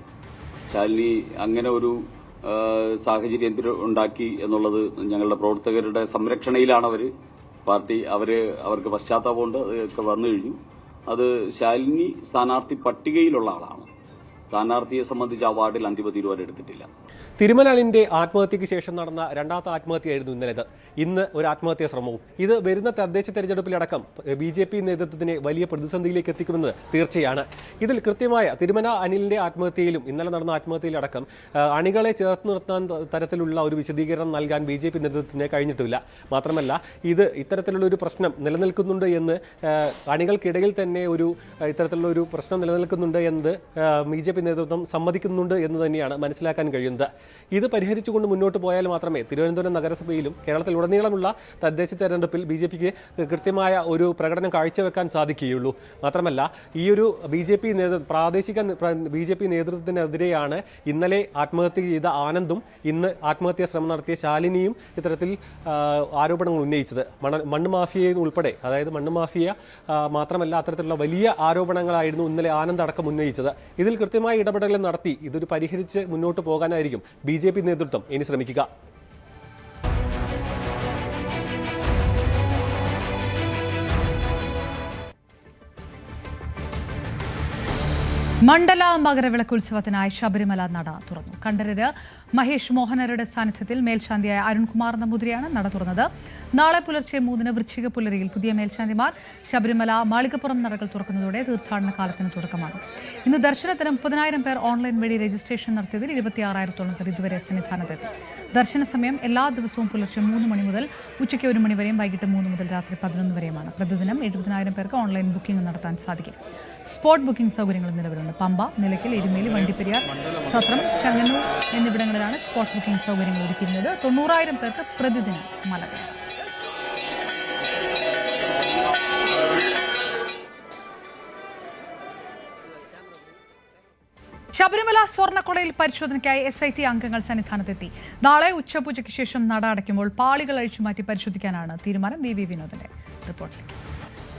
ശാലിനി അങ്ങനെ ഒരു സാഹചര്യം എന്തിനുണ്ടാക്കി എന്നുള്ളത് ഞങ്ങളുടെ പ്രവർത്തകരുടെ സംരക്ഷണയിലാണ് അവർ പാർട്ടി അവർ അവർക്ക് പശ്ചാത്താപമുണ്ട് അതൊക്കെ വന്നു കഴിഞ്ഞു. അത് ശാലിനി സ്ഥാനാർത്ഥി പട്ടികയിലുള്ള ആളാണ്. സ്ഥാനാർത്ഥിയെ സംബന്ധിച്ച് അവാർഡിൽ അന്തിമ തീരുമാനം എടുത്തിട്ടില്ല. തിരുമലാലിന്റെ ആത്മഹത്യയ്ക്ക് ശേഷം നടന്ന രണ്ടാമത്തെ ആത്മഹത്യയായിരുന്നു ഇന്നലേത്. ഇന്ന് ഒരു ആത്മഹത്യാ ശ്രമവും. ഇത് വരുന്ന തദ്ദേശ തെരഞ്ഞെടുപ്പിലടക്കം ബി ജെ പി നേതൃത്വത്തിനെ വലിയ പ്രതിസന്ധിയിലേക്ക് എത്തിക്കുമെന്ന് തീർച്ചയാണ്. ഇതിൽ കൃത്യമായ തിരുമല അനിലിന്റെ ആത്മഹത്യയിലും ഇന്നലെ നടന്ന ആത്മഹത്യയിലടക്കം അണികളെ ചേർത്ത് നിർത്താൻ തരത്തിലുള്ള ഒരു വിശദീകരണം നൽകാൻ ബി ജെ പി നേതൃത്വത്തിന് കഴിഞ്ഞിട്ടില്ല. മാത്രമല്ല ഇത് ഇത്തരത്തിലുള്ള ഒരു പ്രശ്നം നിലനിൽക്കുന്നുണ്ട് എന്ന് അണികൾക്കിടയിൽ തന്നെ ഒരു ഇത്തരത്തിലുള്ള ഒരു പ്രശ്നം നിലനിൽക്കുന്നുണ്ട് എന്ന് ബി ജെ പി നേതൃത്വം സമ്മതിക്കുന്നുണ്ട് എന്ന് തന്നെയാണ് മനസ്സിലാക്കാൻ കഴിയുന്നത്. ഇത് പരിഹരിച്ചുകൊണ്ട് മുന്നോട്ട് പോയാൽ മാത്രമേ തിരുവനന്തപുരം നഗരസഭയിലും കേരളത്തിലുടനീളമുള്ള തദ്ദേശ തെരഞ്ഞെടുപ്പിൽ ബി ജെ പിക്ക് കൃത്യമായ ഒരു പ്രകടനം കാഴ്ചവെക്കാൻ സാധിക്കുകയുള്ളൂ. മാത്രമല്ല ഈ ഒരു ബി ജെ പി നേതൃ പ്രാദേശിക ബി ജെ പി നേതൃത്വത്തിനെതിരെയാണ് ഇന്നലെ ആത്മഹത്യ ചെയ്ത ആനന്ദും ഇന്ന് ആത്മഹത്യാ ശ്രമം നടത്തിയ ശാലിനിയും ഇത്തരത്തിൽ ആരോപണങ്ങൾ ഉന്നയിച്ചത്. മണ മണ്ണ് മാഫിയ ഉൾപ്പെടെ അതായത് മണ്ണ് മാഫിയ മാത്രമല്ല അത്തരത്തിലുള്ള വലിയ ആരോപണങ്ങളായിരുന്നു ഇന്നലെ ആനന്ദ് അടക്കം ഉന്നയിച്ചത്. ഇതിൽ കൃത്യമായ ഇടപെടലുകൾ നടത്തി ഇതൊരു പരിഹരിച്ച് മുന്നോട്ട് പോകാനായിരിക്കും ബി നേതൃത്വം ഇനി ശ്രമിക്കുക മണ്ഡല മകരവിളക്കുത്സവത്തിനായി ശബരിമല നട തുറന്നു. കണ്ഠരര് മഹേഷ് മോഹനരുടെ സാന്നിധ്യത്തിൽ മേൽശാന്തിയായ അരുൺകുമാർ നമ്പൂതിരിയാണ് നട തുറന്നത്. നാളെ പുലർച്ചെ മൂന്നിന് വൃശ്ചിക പുലരിയിൽ പുതിയ മേൽശാന്തിമാർ ശബരിമല മാളികപ്പുറം നടകൾ തുറക്കുന്നതോടെ തീർത്ഥാടന കാലത്തിന് തുടക്കമാണ്. ഇന്ന് ദർശനത്തിന് മുപ്പതിനായിരം പേർ ഓൺലൈൻ വഴി രജിസ്ട്രേഷൻ നടത്തിയതിൽ ഇരുപത്തിയാറായിരത്തോളം പേർ ഇതുവരെ സന്നിധാനത്തെത്തി. ദർശന സമയം എല്ലാ ദിവസവും പുലർച്ചെ മൂന്ന് മണി മുതൽ ഉച്ചയ്ക്ക് ഒരു മണി വരെയും വൈകിട്ട് മൂന്ന് മുതൽ രാത്രി പതിനൊന്ന് വരെയുമാണ്. പ്രതിദിനം എഴുപതിനായിരം പേർക്ക് ഓൺലൈൻ ബുക്കിംഗ് നടത്താൻ സാധിക്കും. സ്പോട്ട് ബുക്കിംഗ് സൗകര്യങ്ങളും നിലവിലുണ്ട്. പമ്പ നിലയ്ക്കൽ എരുമേലി വണ്ടിപ്പെരിയാർ സത്രം ചങ്ങന്നൂർ എന്നിവിടങ്ങളിലാണ് സ്പോട്ട് ബുക്കിംഗ് സൗകര്യങ്ങൾ ഒരുക്കിയിരുന്നത്. തൊണ്ണൂറായിരം പേർക്ക് പ്രതിദിനം മല ശബരിമല സ്വർണക്കൊളയിൽ പരിശോധനയ്ക്കായി എസ് ഐ ടി അംഗങ്ങൾ സന്നിധാനത്തെത്തി. നാളെ ഉച്ചപൂജയ്ക്ക് ശേഷം നട അടയ്ക്കുമ്പോൾ പാളികൾ അഴിച്ചുമാറ്റി പരിശോധിക്കാനാണ് തീരുമാനം. വി വി വിനോദിന്റെ റിപ്പോർട്ടിലേക്ക്.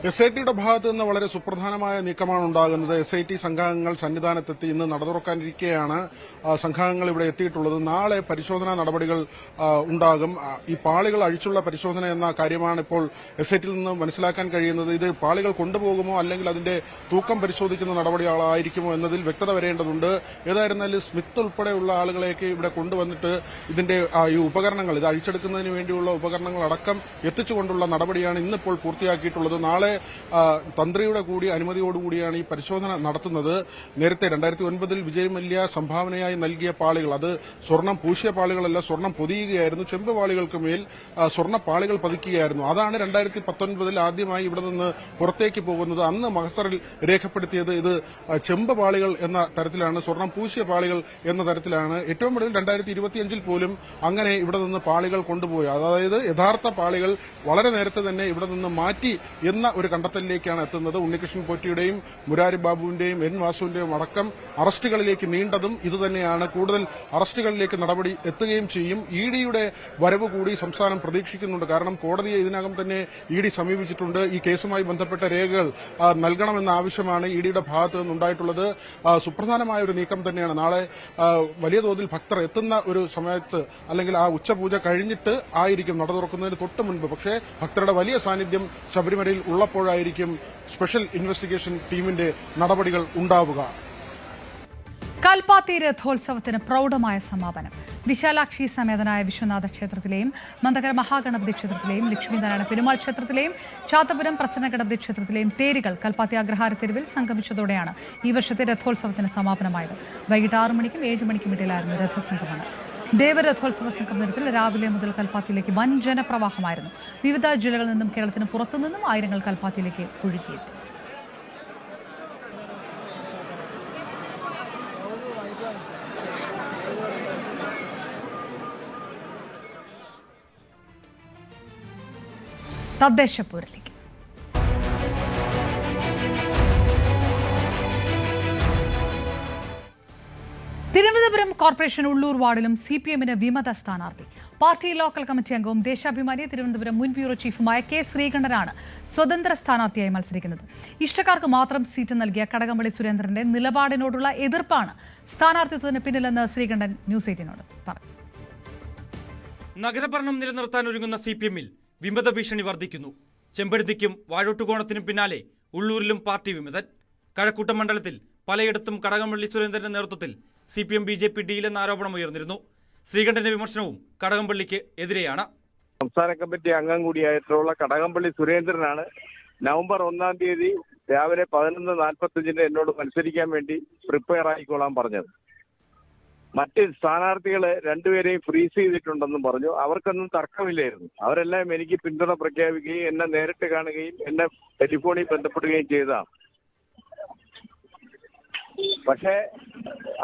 എസ് ഐ ടിയുടെ ഭാഗത്ത് നിന്ന് വളരെ സുപ്രധാനമായ നീക്കമാണ് ഉണ്ടാകുന്നത് എസ് ഐ ടി സംഘാംഗങ്ങൾ സന്നിധാനത്തെത്തി ഇന്ന് നട തുറക്കാനിരിക്കെയാണ് സംഘാംഗങ്ങൾ ഇവിടെ എത്തിയിട്ടുള്ളത്. നാളെ പരിശോധനാ നടപടികൾ ഉണ്ടാകും. ഈ പാളികൾ അഴിച്ചുള്ള പരിശോധന എന്ന കാര്യമാണ് ഇപ്പോൾ എസ് ഐ ടിയിൽ നിന്ന് മനസ്സിലാക്കാൻ കഴിയുന്നത്. ഇത് പാളികൾ കൊണ്ടുപോകുമോ അല്ലെങ്കിൽ അതിന്റെ തൂക്കം പരിശോധിക്കുന്ന നടപടികളായിരിക്കുമോ എന്നതിൽ വ്യക്തത വരേണ്ടതുണ്ട്. ഏതായിരുന്നാലും സ്മിത്ത് ഉൾപ്പെടെയുള്ള ആളുകളെയൊക്കെ ഇവിടെ കൊണ്ടുവന്നിട്ട് ഇതിന്റെ ഈ ഉപകരണങ്ങൾ ഇത് അഴിച്ചെടുക്കുന്നതിന് വേണ്ടിയുള്ള ഉപകരണങ്ങൾ അടക്കം എത്തിച്ചുകൊണ്ടുള്ള നടപടിയാണ് ഇന്നിപ്പോൾ പൂർത്തിയാക്കിയിട്ടുള്ളത്. നാളെ ആ, തന്ത്രിയുടെ കൂടി അനുമതിയോടുകൂടിയാണ് ഈ പരിശോധന നടത്തുന്നത്. നേരത്തെ രണ്ടായിരത്തി ഒൻപതിൽ വിജയ് മല്യ സംഭാവനയായി നൽകിയ പാളികൾ അത് സ്വർണം പൂശിയ പാളികളല്ല സ്വർണം പൊതിയുകയായിരുന്നു. ചെമ്പ് പാളികൾക്ക് മേൽ സ്വർണ പാളികൾ പതിക്കുകയായിരുന്നു. അതാണ് രണ്ടായിരത്തി പത്തൊൻപതിൽ ആദ്യമായി ഇവിടെ നിന്ന് പുറത്തേക്ക് പോകുന്നത്. അന്ന് മഹസറിൽ രേഖപ്പെടുത്തിയത് ഇത് ചെമ്പ് പാളികൾ എന്ന തരത്തിലാണ് സ്വർണം പൂശിയ പാളികൾ എന്ന തരത്തിലാണ്. ഏറ്റവും കൂടുതൽ രണ്ടായിരത്തി ഇരുപത്തിയഞ്ചിൽ പോലും അങ്ങനെ ഇവിടെ നിന്ന് പാളികൾ കൊണ്ടുപോയി. അതായത് യഥാർത്ഥ പാളികൾ വളരെ നേരത്തെ തന്നെ ഇവിടെ നിന്ന് മാറ്റി എന്ന ഒരു കണ്ടെത്തലിലേക്കാണ് എത്തുന്നത്. ഉണ്ണികൃഷ്ണൻ പോറ്റിയുടെയും മുരാരി ബാബുവിന്റെയും എൻ വാസുവിന്റെയും അടക്കം അറസ്റ്റുകളിലേക്ക് നീണ്ടതും ഇതുതന്നെയാണ്. കൂടുതൽ അറസ്റ്റുകളിലേക്ക് നടപടി എത്തുകയും ചെയ്യും. ഇ ഡിയുടെ വരവ് കൂടി സംസ്ഥാനം പ്രതീക്ഷിക്കുന്നുണ്ട്. കാരണം കോടതിയെ ഇതിനകം തന്നെ ഇ ഡി സമീപിച്ചിട്ടുണ്ട്. ഈ കേസുമായി ബന്ധപ്പെട്ട രേഖകൾ നൽകണമെന്ന ആവശ്യമാണ് ഇ ഡിയുടെ ഭാഗത്ത് നിന്നുണ്ടായിട്ടുള്ളത്. സുപ്രധാനമായ ഒരു നീക്കം തന്നെയാണ്. നാളെ വലിയ തോതിൽ ഭക്തർ എത്തുന്ന ഒരു സമയത്ത് അല്ലെങ്കിൽ ആ ഉച്ചപൂജ കഴിഞ്ഞിട്ട് ആയിരിക്കും നട തുറക്കുന്നതിന് തൊട്ട് മുൻപ്. പക്ഷേ ഭക്തരുടെ വലിയ സാന്നിധ്യം ശബരിമലയിൽ ഉള്ളപ്പോഴായിരിക്കും സ്പെഷ്യൽ ഇൻവെസ്റ്റിഗേഷൻ ടീമിന്റെ നടപടികൾ ഉണ്ടാവുക. കൽപ്പാത്തി രഥോത്സവത്തിന് പ്രൗഢമായ സമാപനം. വിശാലാക്ഷി സമേതനായ വിശ്വനാഥ ക്ഷേത്രത്തിലെയും മന്ദകര മഹാഗണപതി ക്ഷേത്രത്തിലെയും ലക്ഷ്മീനാരായണ പെരുമാൾ ക്ഷേത്രത്തിലെയും ചാത്തപുരം പ്രസന്നഗണപതി ക്ഷേത്രത്തിലെയും തേരുകൾ കൽപ്പാത്തി അഗ്രഹാര തെരുവിൽ സംഗമിച്ചതോടെയാണ് ഈ വർഷത്തെ രഥോത്സവത്തിന് സമാപനമായത്. വൈകിട്ട് ആറു മണിക്കും ഏഴ് മണിക്കും ഇടയിലായിരുന്നു രഥസംഗമനം ദേവരഥോത്സവ സംഗമനത്തിൽ രാവിലെ മുതൽ കൽപ്പാത്തിയിലേക്ക് വൻ ജനപ്രവാഹമായിരുന്നു. വിവിധ ജില്ലകളിൽ നിന്നും കേരളത്തിന് പുറത്തുനിന്നും ആയിരങ്ങൾ കൽപ്പാത്തിയിലേക്ക് ഒഴുകിയെത്തി. തദ്ദേശപൂരിലേക്ക് തിരുവനന്തപുരം കോർപ്പറേഷൻ ഉള്ളൂർ വാർഡിലും സി പി എമ്മിന് വിമത സ്ഥാനാർത്ഥി. പാർട്ടി ലോക്കൽ കമ്മിറ്റി അംഗവും ദേശാഭിമാനി തിരുവനന്തപുരം മുൻ ബ്യൂറോ ചീഫുമായ കെ ശ്രീകണ്ഠനാണ് സ്വതന്ത്ര സ്ഥാനാർത്ഥിയായി മത്സരിക്കുന്നത്. ഇഷ്ടക്കാർക്ക് മാത്രം സീറ്റ് നൽകിയ കടകംപള്ളി സുരേന്ദ്രന്റെ നിലപാടിനോടുള്ള എതിർപ്പാണ് സ്ഥാനാർത്ഥിത്വത്തിന് പിന്നിലെന്ന് ശ്രീകണ്ഠൻ ന്യൂസ് എയ്റ്റീനോട് പറഞ്ഞു. നഗരഭരണം നിലനിർത്താൻ ഒരുങ്ങുന്ന സി പി എമ്മിൽ വിമത ഭീഷണി വർദ്ധിക്കുന്നു. ചെമ്പരുത്തിക്കും വാഴോട്ടുകോണത്തിനും പിന്നാലെ ഉള്ളൂരിലും പാർട്ടി വിമതൻ. കഴക്കൂട്ടം മണ്ഡലത്തിൽ പലയിടത്തും കടകംപള്ളി സുരേന്ദ്രന്റെ നേതൃത്വത്തിൽ C P M B J P ഡിയിലെന്ന ആരോപണം ഉയർന്നിരുന്നു. ശ്രീകണ്ഠന്റെ വിമർശനവും കടകംപള്ളിക്ക് എതിരെയാണ്. സംസ്ഥാന കമ്മിറ്റി അംഗം കൂടിയായിട്ടുള്ള കടകംപള്ളി സുരേന്ദ്രനാണ് നവംബർ ഒന്നാം തീയതി രാവിലെ പതിനൊന്ന് നാൽപ്പത്തഞ്ചിന് എന്നോട് മത്സരിക്കാൻ വേണ്ടി പ്രിപ്പയർ ആയിക്കോളാൻ പറഞ്ഞത്. മറ്റ് സ്ഥാനാർത്ഥികളെ രണ്ടുപേരെയും ഫ്രീസ് ചെയ്തിട്ടുണ്ടെന്നും പറഞ്ഞു. അവർക്കൊന്നും തർക്കമില്ലായിരുന്നു. അവരെല്ലാം എനിക്ക് പിന്തുണ പ്രഖ്യാപിക്കുകയും എന്നെ നേരിട്ട് കാണുകയും എന്നെ ടെലിഫോണിൽ ബന്ധപ്പെടുകയും ചെയ്തതാണ്. പക്ഷേ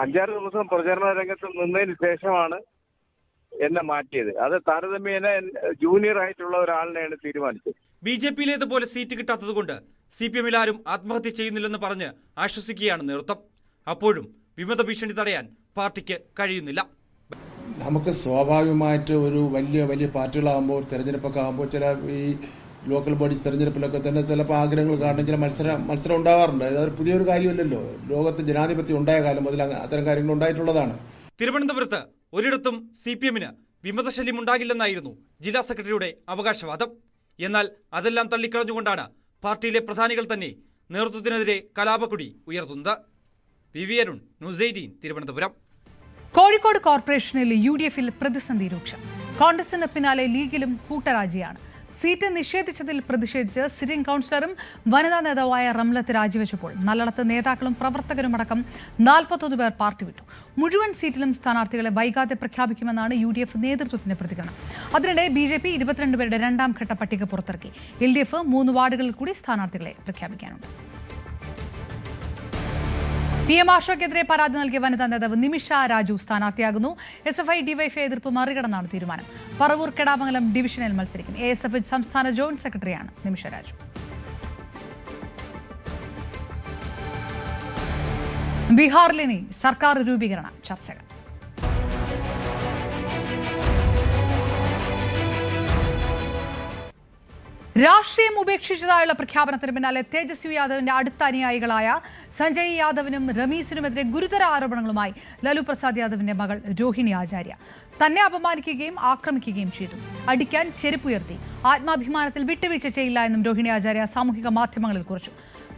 അഞ്ചാറ് ദിവസം പ്രചരണ രംഗത്ത് നിന്നതിന് ശേഷമാണ് എന്നെ മാറ്റിയത്. അത് താരതമ്യേന ജൂനിയർ ആയിട്ടുള്ള ഒരാളിനെയാണ് തീരുമാനിച്ചത്. ബി ജെ പിയിലേതുപോലെ സീറ്റ് കിട്ടാത്തതുകൊണ്ട് സി പി എമ്മിൽ ആരും ആത്മഹത്യ ചെയ്യുന്നില്ലെന്ന് പറഞ്ഞ് ആശ്വസിക്കുകയാണ് നേതൃത്വം. അപ്പോഴും വിമത ഭീഷണി തടയാൻ പാർട്ടിക്ക് കഴിയുന്നില്ല. നമുക്ക് സ്വാഭാവികമായിട്ട് ഒരു വലിയ വലിയ പാർട്ടികളാകുമ്പോൾ തെരഞ്ഞെടുപ്പൊക്കെ ആകുമ്പോൾ ചില ഈ ലോക്കൽ ബോഡീസ് തെരഞ്ഞെടുപ്പിലൊക്കെ തന്നെ ചിലപ്പോൾ ആഗ്രഹങ്ങൾ കാരണം ചില മത്സരം മത്സരം ഉണ്ടാവാറുണ്ട്. അതൊരു പുതിയൊരു കാര്യമല്ലല്ലോ. ലോകത്ത് ജനാധിപത്യം ഉണ്ടായ കാലം മുതൽ അത്തരം കാര്യങ്ങൾ ഉണ്ടായിട്ടുള്ളതാണ്. തിരുവനന്തപുരത്ത് ഒരിടത്തും സി പി എമ്മിന് വിമതശല്യം ഉണ്ടാകില്ലെന്നായിരുന്നു ജില്ലാ സെക്രട്ടറിയുടെ അവകാശവാദം. എന്നാൽ അതെല്ലാം തള്ളിക്കളഞ്ഞുകൊണ്ടാണ് പാർട്ടിയിലെ പ്രധാനികൾ തന്നെ നേതൃത്വത്തിനെതിരെ കലാപക്കുടി ഉയർത്തുന്നത്. V V Arun news eighteen Thiruvananthapuram. Kozhikode കോർപ്പറേഷനിൽ യു ഡി എഫിൽ പ്രതിസന്ധി രൂക്ഷം. കോൺഗ്രസിന് പിന്നാലെ ലീഗിലും കൂട്ടരാജിയാണ്. സീറ്റ് നിഷേധിച്ചതിൽ പ്രതിഷേധിച്ച് സിറ്റിംഗ് കൗൺസിലറും വനിതാ നേതാവായ റംലത്ത് രാജിവെച്ചപ്പോൾ നല്ലടത്ത് നേതാക്കളും പ്രവർത്തകരും അടക്കം നാൽപ്പത്തൊന്ന് പേർ പാർട്ടി വിട്ടു. മുഴുവൻ സീറ്റിലും സ്ഥാനാർത്ഥികളെ വൈകാതെ പ്രഖ്യാപിക്കുമെന്നാണ് യു ഡി എഫ് നേതൃത്വത്തിന്റെ പ്രതികരണം. അതിനിടെ ബി ജെ പി ഇരുപത്തിരണ്ട് പേരുടെ രണ്ടാം ഘട്ട പട്ടിക പുറത്തിറക്കി. എൽ ഡി എഫ് മൂന്ന് വാർഡുകളിൽ കൂടി സ്ഥാനാർത്ഥികളെ പ്രഖ്യാപിക്കാനുണ്ട്. പി എം ആഷോക്കെതിരെ പരാതി നൽകിയ വനിതാ നേതാവ് നിമിഷ രാജു സ്ഥാനാർത്ഥിയാകുന്നു. എസ് എഫ് ഐ ഡിവൈഫൈ എതിർപ്പ് മറികടന്നാണ് തീരുമാനം. പറവൂർ കെടാമംഗലം ഡിവിഷനിൽ മത്സരിക്കും. എ എസ് എഫ് സംസ്ഥാന ജോയിന്റ് സെക്രട്ടറിയാണ് നിമിഷ രാജു. ബീഹാറിലിനി സർക്കാർ രൂപീകരണ ചർച്ചകൾ. രാഷ്ട്രീയം ഉപേക്ഷിച്ചതായുള്ള പ്രഖ്യാപനത്തിന് പിന്നാലെ തേജസ്വി യാദവിന്റെ അടുത്ത അനുയായികളായ സഞ്ജയ് യാദവിനും റമീസിനുമെതിരെ ഗുരുതര ആരോപണങ്ങളുമായി ലാലു പ്രസാദ് യാദവിന്റെ മകൾ രോഹിണി ആചാര്യ. തന്നെ അപമാനിക്കുകയും ആക്രമിക്കുകയും ചെയ്തു. അടിക്കാൻ ചെരുപ്പുയർത്തി ആത്മാഭിമാനത്തിൽ വിട്ടുവീഴ്ച ചെയ്യില്ല എന്നും രോഹിണി ആചാര്യ സാമൂഹിക മാധ്യമങ്ങളിൽ കുറിച്ചു.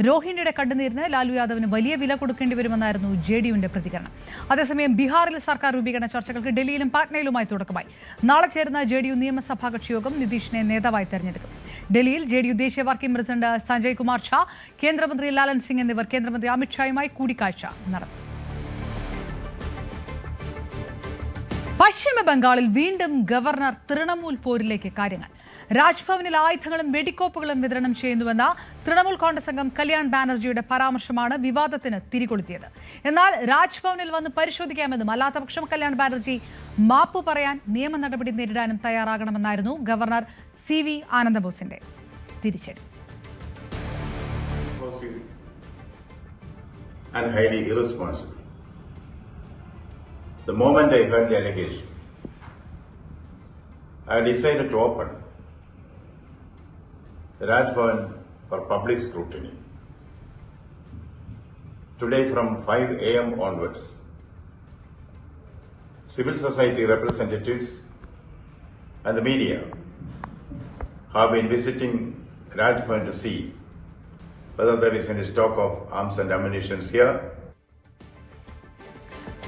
രോഹിണിയുടെ കണ്ണുനീരിന് ലാലു യാദവിന് വലിയ വില കൊടുക്കേണ്ടി വരുമെന്നായിരുന്നു ജെ ഡി പ്രതികരണം. അതേസമയം ബീഹാറിൽ സർക്കാർ രൂപീകരണ ചർച്ചകൾക്ക് ഡൽഹിയിലും പാറ്റ്നയിലുമായി തുടക്കമായി. നാളെ ചേരുന്ന ജെ ഡി യു നിയമസഭാ കക്ഷിയോഗം നിതീഷിനെ നേതാവായി തെരഞ്ഞെടുക്കും. ഡൽഹിയിൽ ജെ ഡി യു ദേശീയ വർക്കിംഗ് പ്രസിഡന്റ് സഞ്ജയ് കുമാർ ഷാ കേന്ദ്രമന്ത്രി ലാലൻ സിംഗ് എന്നിവർ കേന്ദ്രമന്ത്രി അമിത്ഷായുമായി കൂടിക്കാഴ്ച നടത്തും. പശ്ചിമ ബംഗാളിൽ വീണ്ടും ഗവർണർ തൃണമൂൽ പോരിലേക്ക് കാര്യങ്ങൾ. രാജ്ഭവനിൽ ആയുധങ്ങളും വെടിക്കോപ്പുകളും വിതരണം ചെയ്യുന്നുവെന്ന തൃണമൂൽ കോൺഗ്രസ് അംഗം കല്യാൺ ബാനർജിയുടെ പരാമർശമാണ് വിവാദത്തിന് തിരികൊളുത്തിയത്. എന്നാൽ രാജ്ഭവനിൽ വന്ന് പരിശോധിക്കാമെന്നും അല്ലാത്തപക്ഷം കല്യാൺ ബാനർജി മാപ്പ് പറയാൻ നിയമ നടപടി നേരിടാനും തയ്യാറാകണമെന്നായിരുന്നു ഗവർണർ സി വി ആനന്ദബോസിന്റെ തിരിച്ചടി. And highly irresponsible. The moment I heard the allegation, I decided to open. The Raj Bhavan for public scrutiny. Today from 5 a.m. onwards, civil society representatives and the media have been visiting Raj Bhavan to see whether there is any stock of arms and ammunition here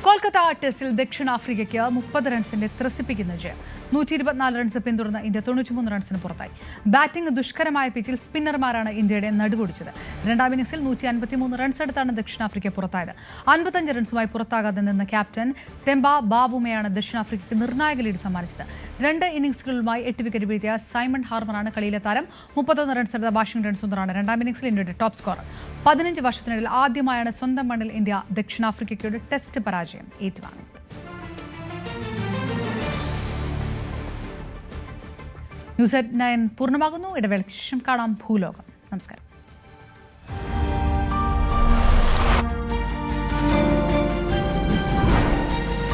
Kolkata ടെസ്റ്റിൽ ദക്ഷിണാഫ്രിക്കയ്ക്ക് മുപ്പത് റൺസിന്റെ ത്രസിപ്പിക്കുന്ന ജയം നൂറ്റി ഇരുപത്തിനാല് runs പിന്തുടർന്ന് India തൊണ്ണൂറ്റിമൂന്ന് റൺസിന് പുറത്തായി. Batting ദുഷ്കരമായ പിച്ചിൽ സ്പിന്നർമാരാണ് ഇന്ത്യയുടെ നടുവൊടിച്ചത്. രണ്ടാം ഇന്നിംഗ്സിൽ നൂറ്റി അൻപത്തിമൂന്ന് റൺസ് എടുത്താണ് ദക്ഷിണാഫ്രിക്ക പുറത്തായത്. അൻപത്തഞ്ച് റൺസുമായി പുറത്താകാതെ നിന്ന ക്യാപ്റ്റൻ തെമ്പ ബാവുമയാണ് ദക്ഷിണാഫ്രിക്കയ്ക്ക് നിർണായക ലീഡ് സമ്മാനിച്ചത്. രണ്ട് ഇന്നിംഗ്സുകളുമായി എട്ട് വിക്കറ്റ് വീഴ്ത്തിയ സൈമൺ ഹാർമറാണ് കളിയിലെ താരം. മുപ്പത്തൊന്ന് റൺസ് എടുത്ത വാഷിംഗ്ടൺ സുന്ദറാണ് രണ്ടാം ഇന്നിംഗ്സിൽ ഇന്ത്യയുടെ ടോപ്പ് സ്കോർ പതിനഞ്ച് വർഷത്തിനിടയിൽ ആദ്യമായാണ് സ്വന്തം മണ്ണിൽ ഇന്ത്യ ദക്ഷിണാഫ്രിക്കയുടെ ടെസ്റ്റ് പരാജയം ഏറ്റുവാങ്ങുന്നത് ന്യൂസ് എറ്റ് നയൻ പൂർണമാകുന്നു. ഇടവേളയ്ക്ക് ശേഷം കാണാം ഭൂലോകം. നമസ്കാരം.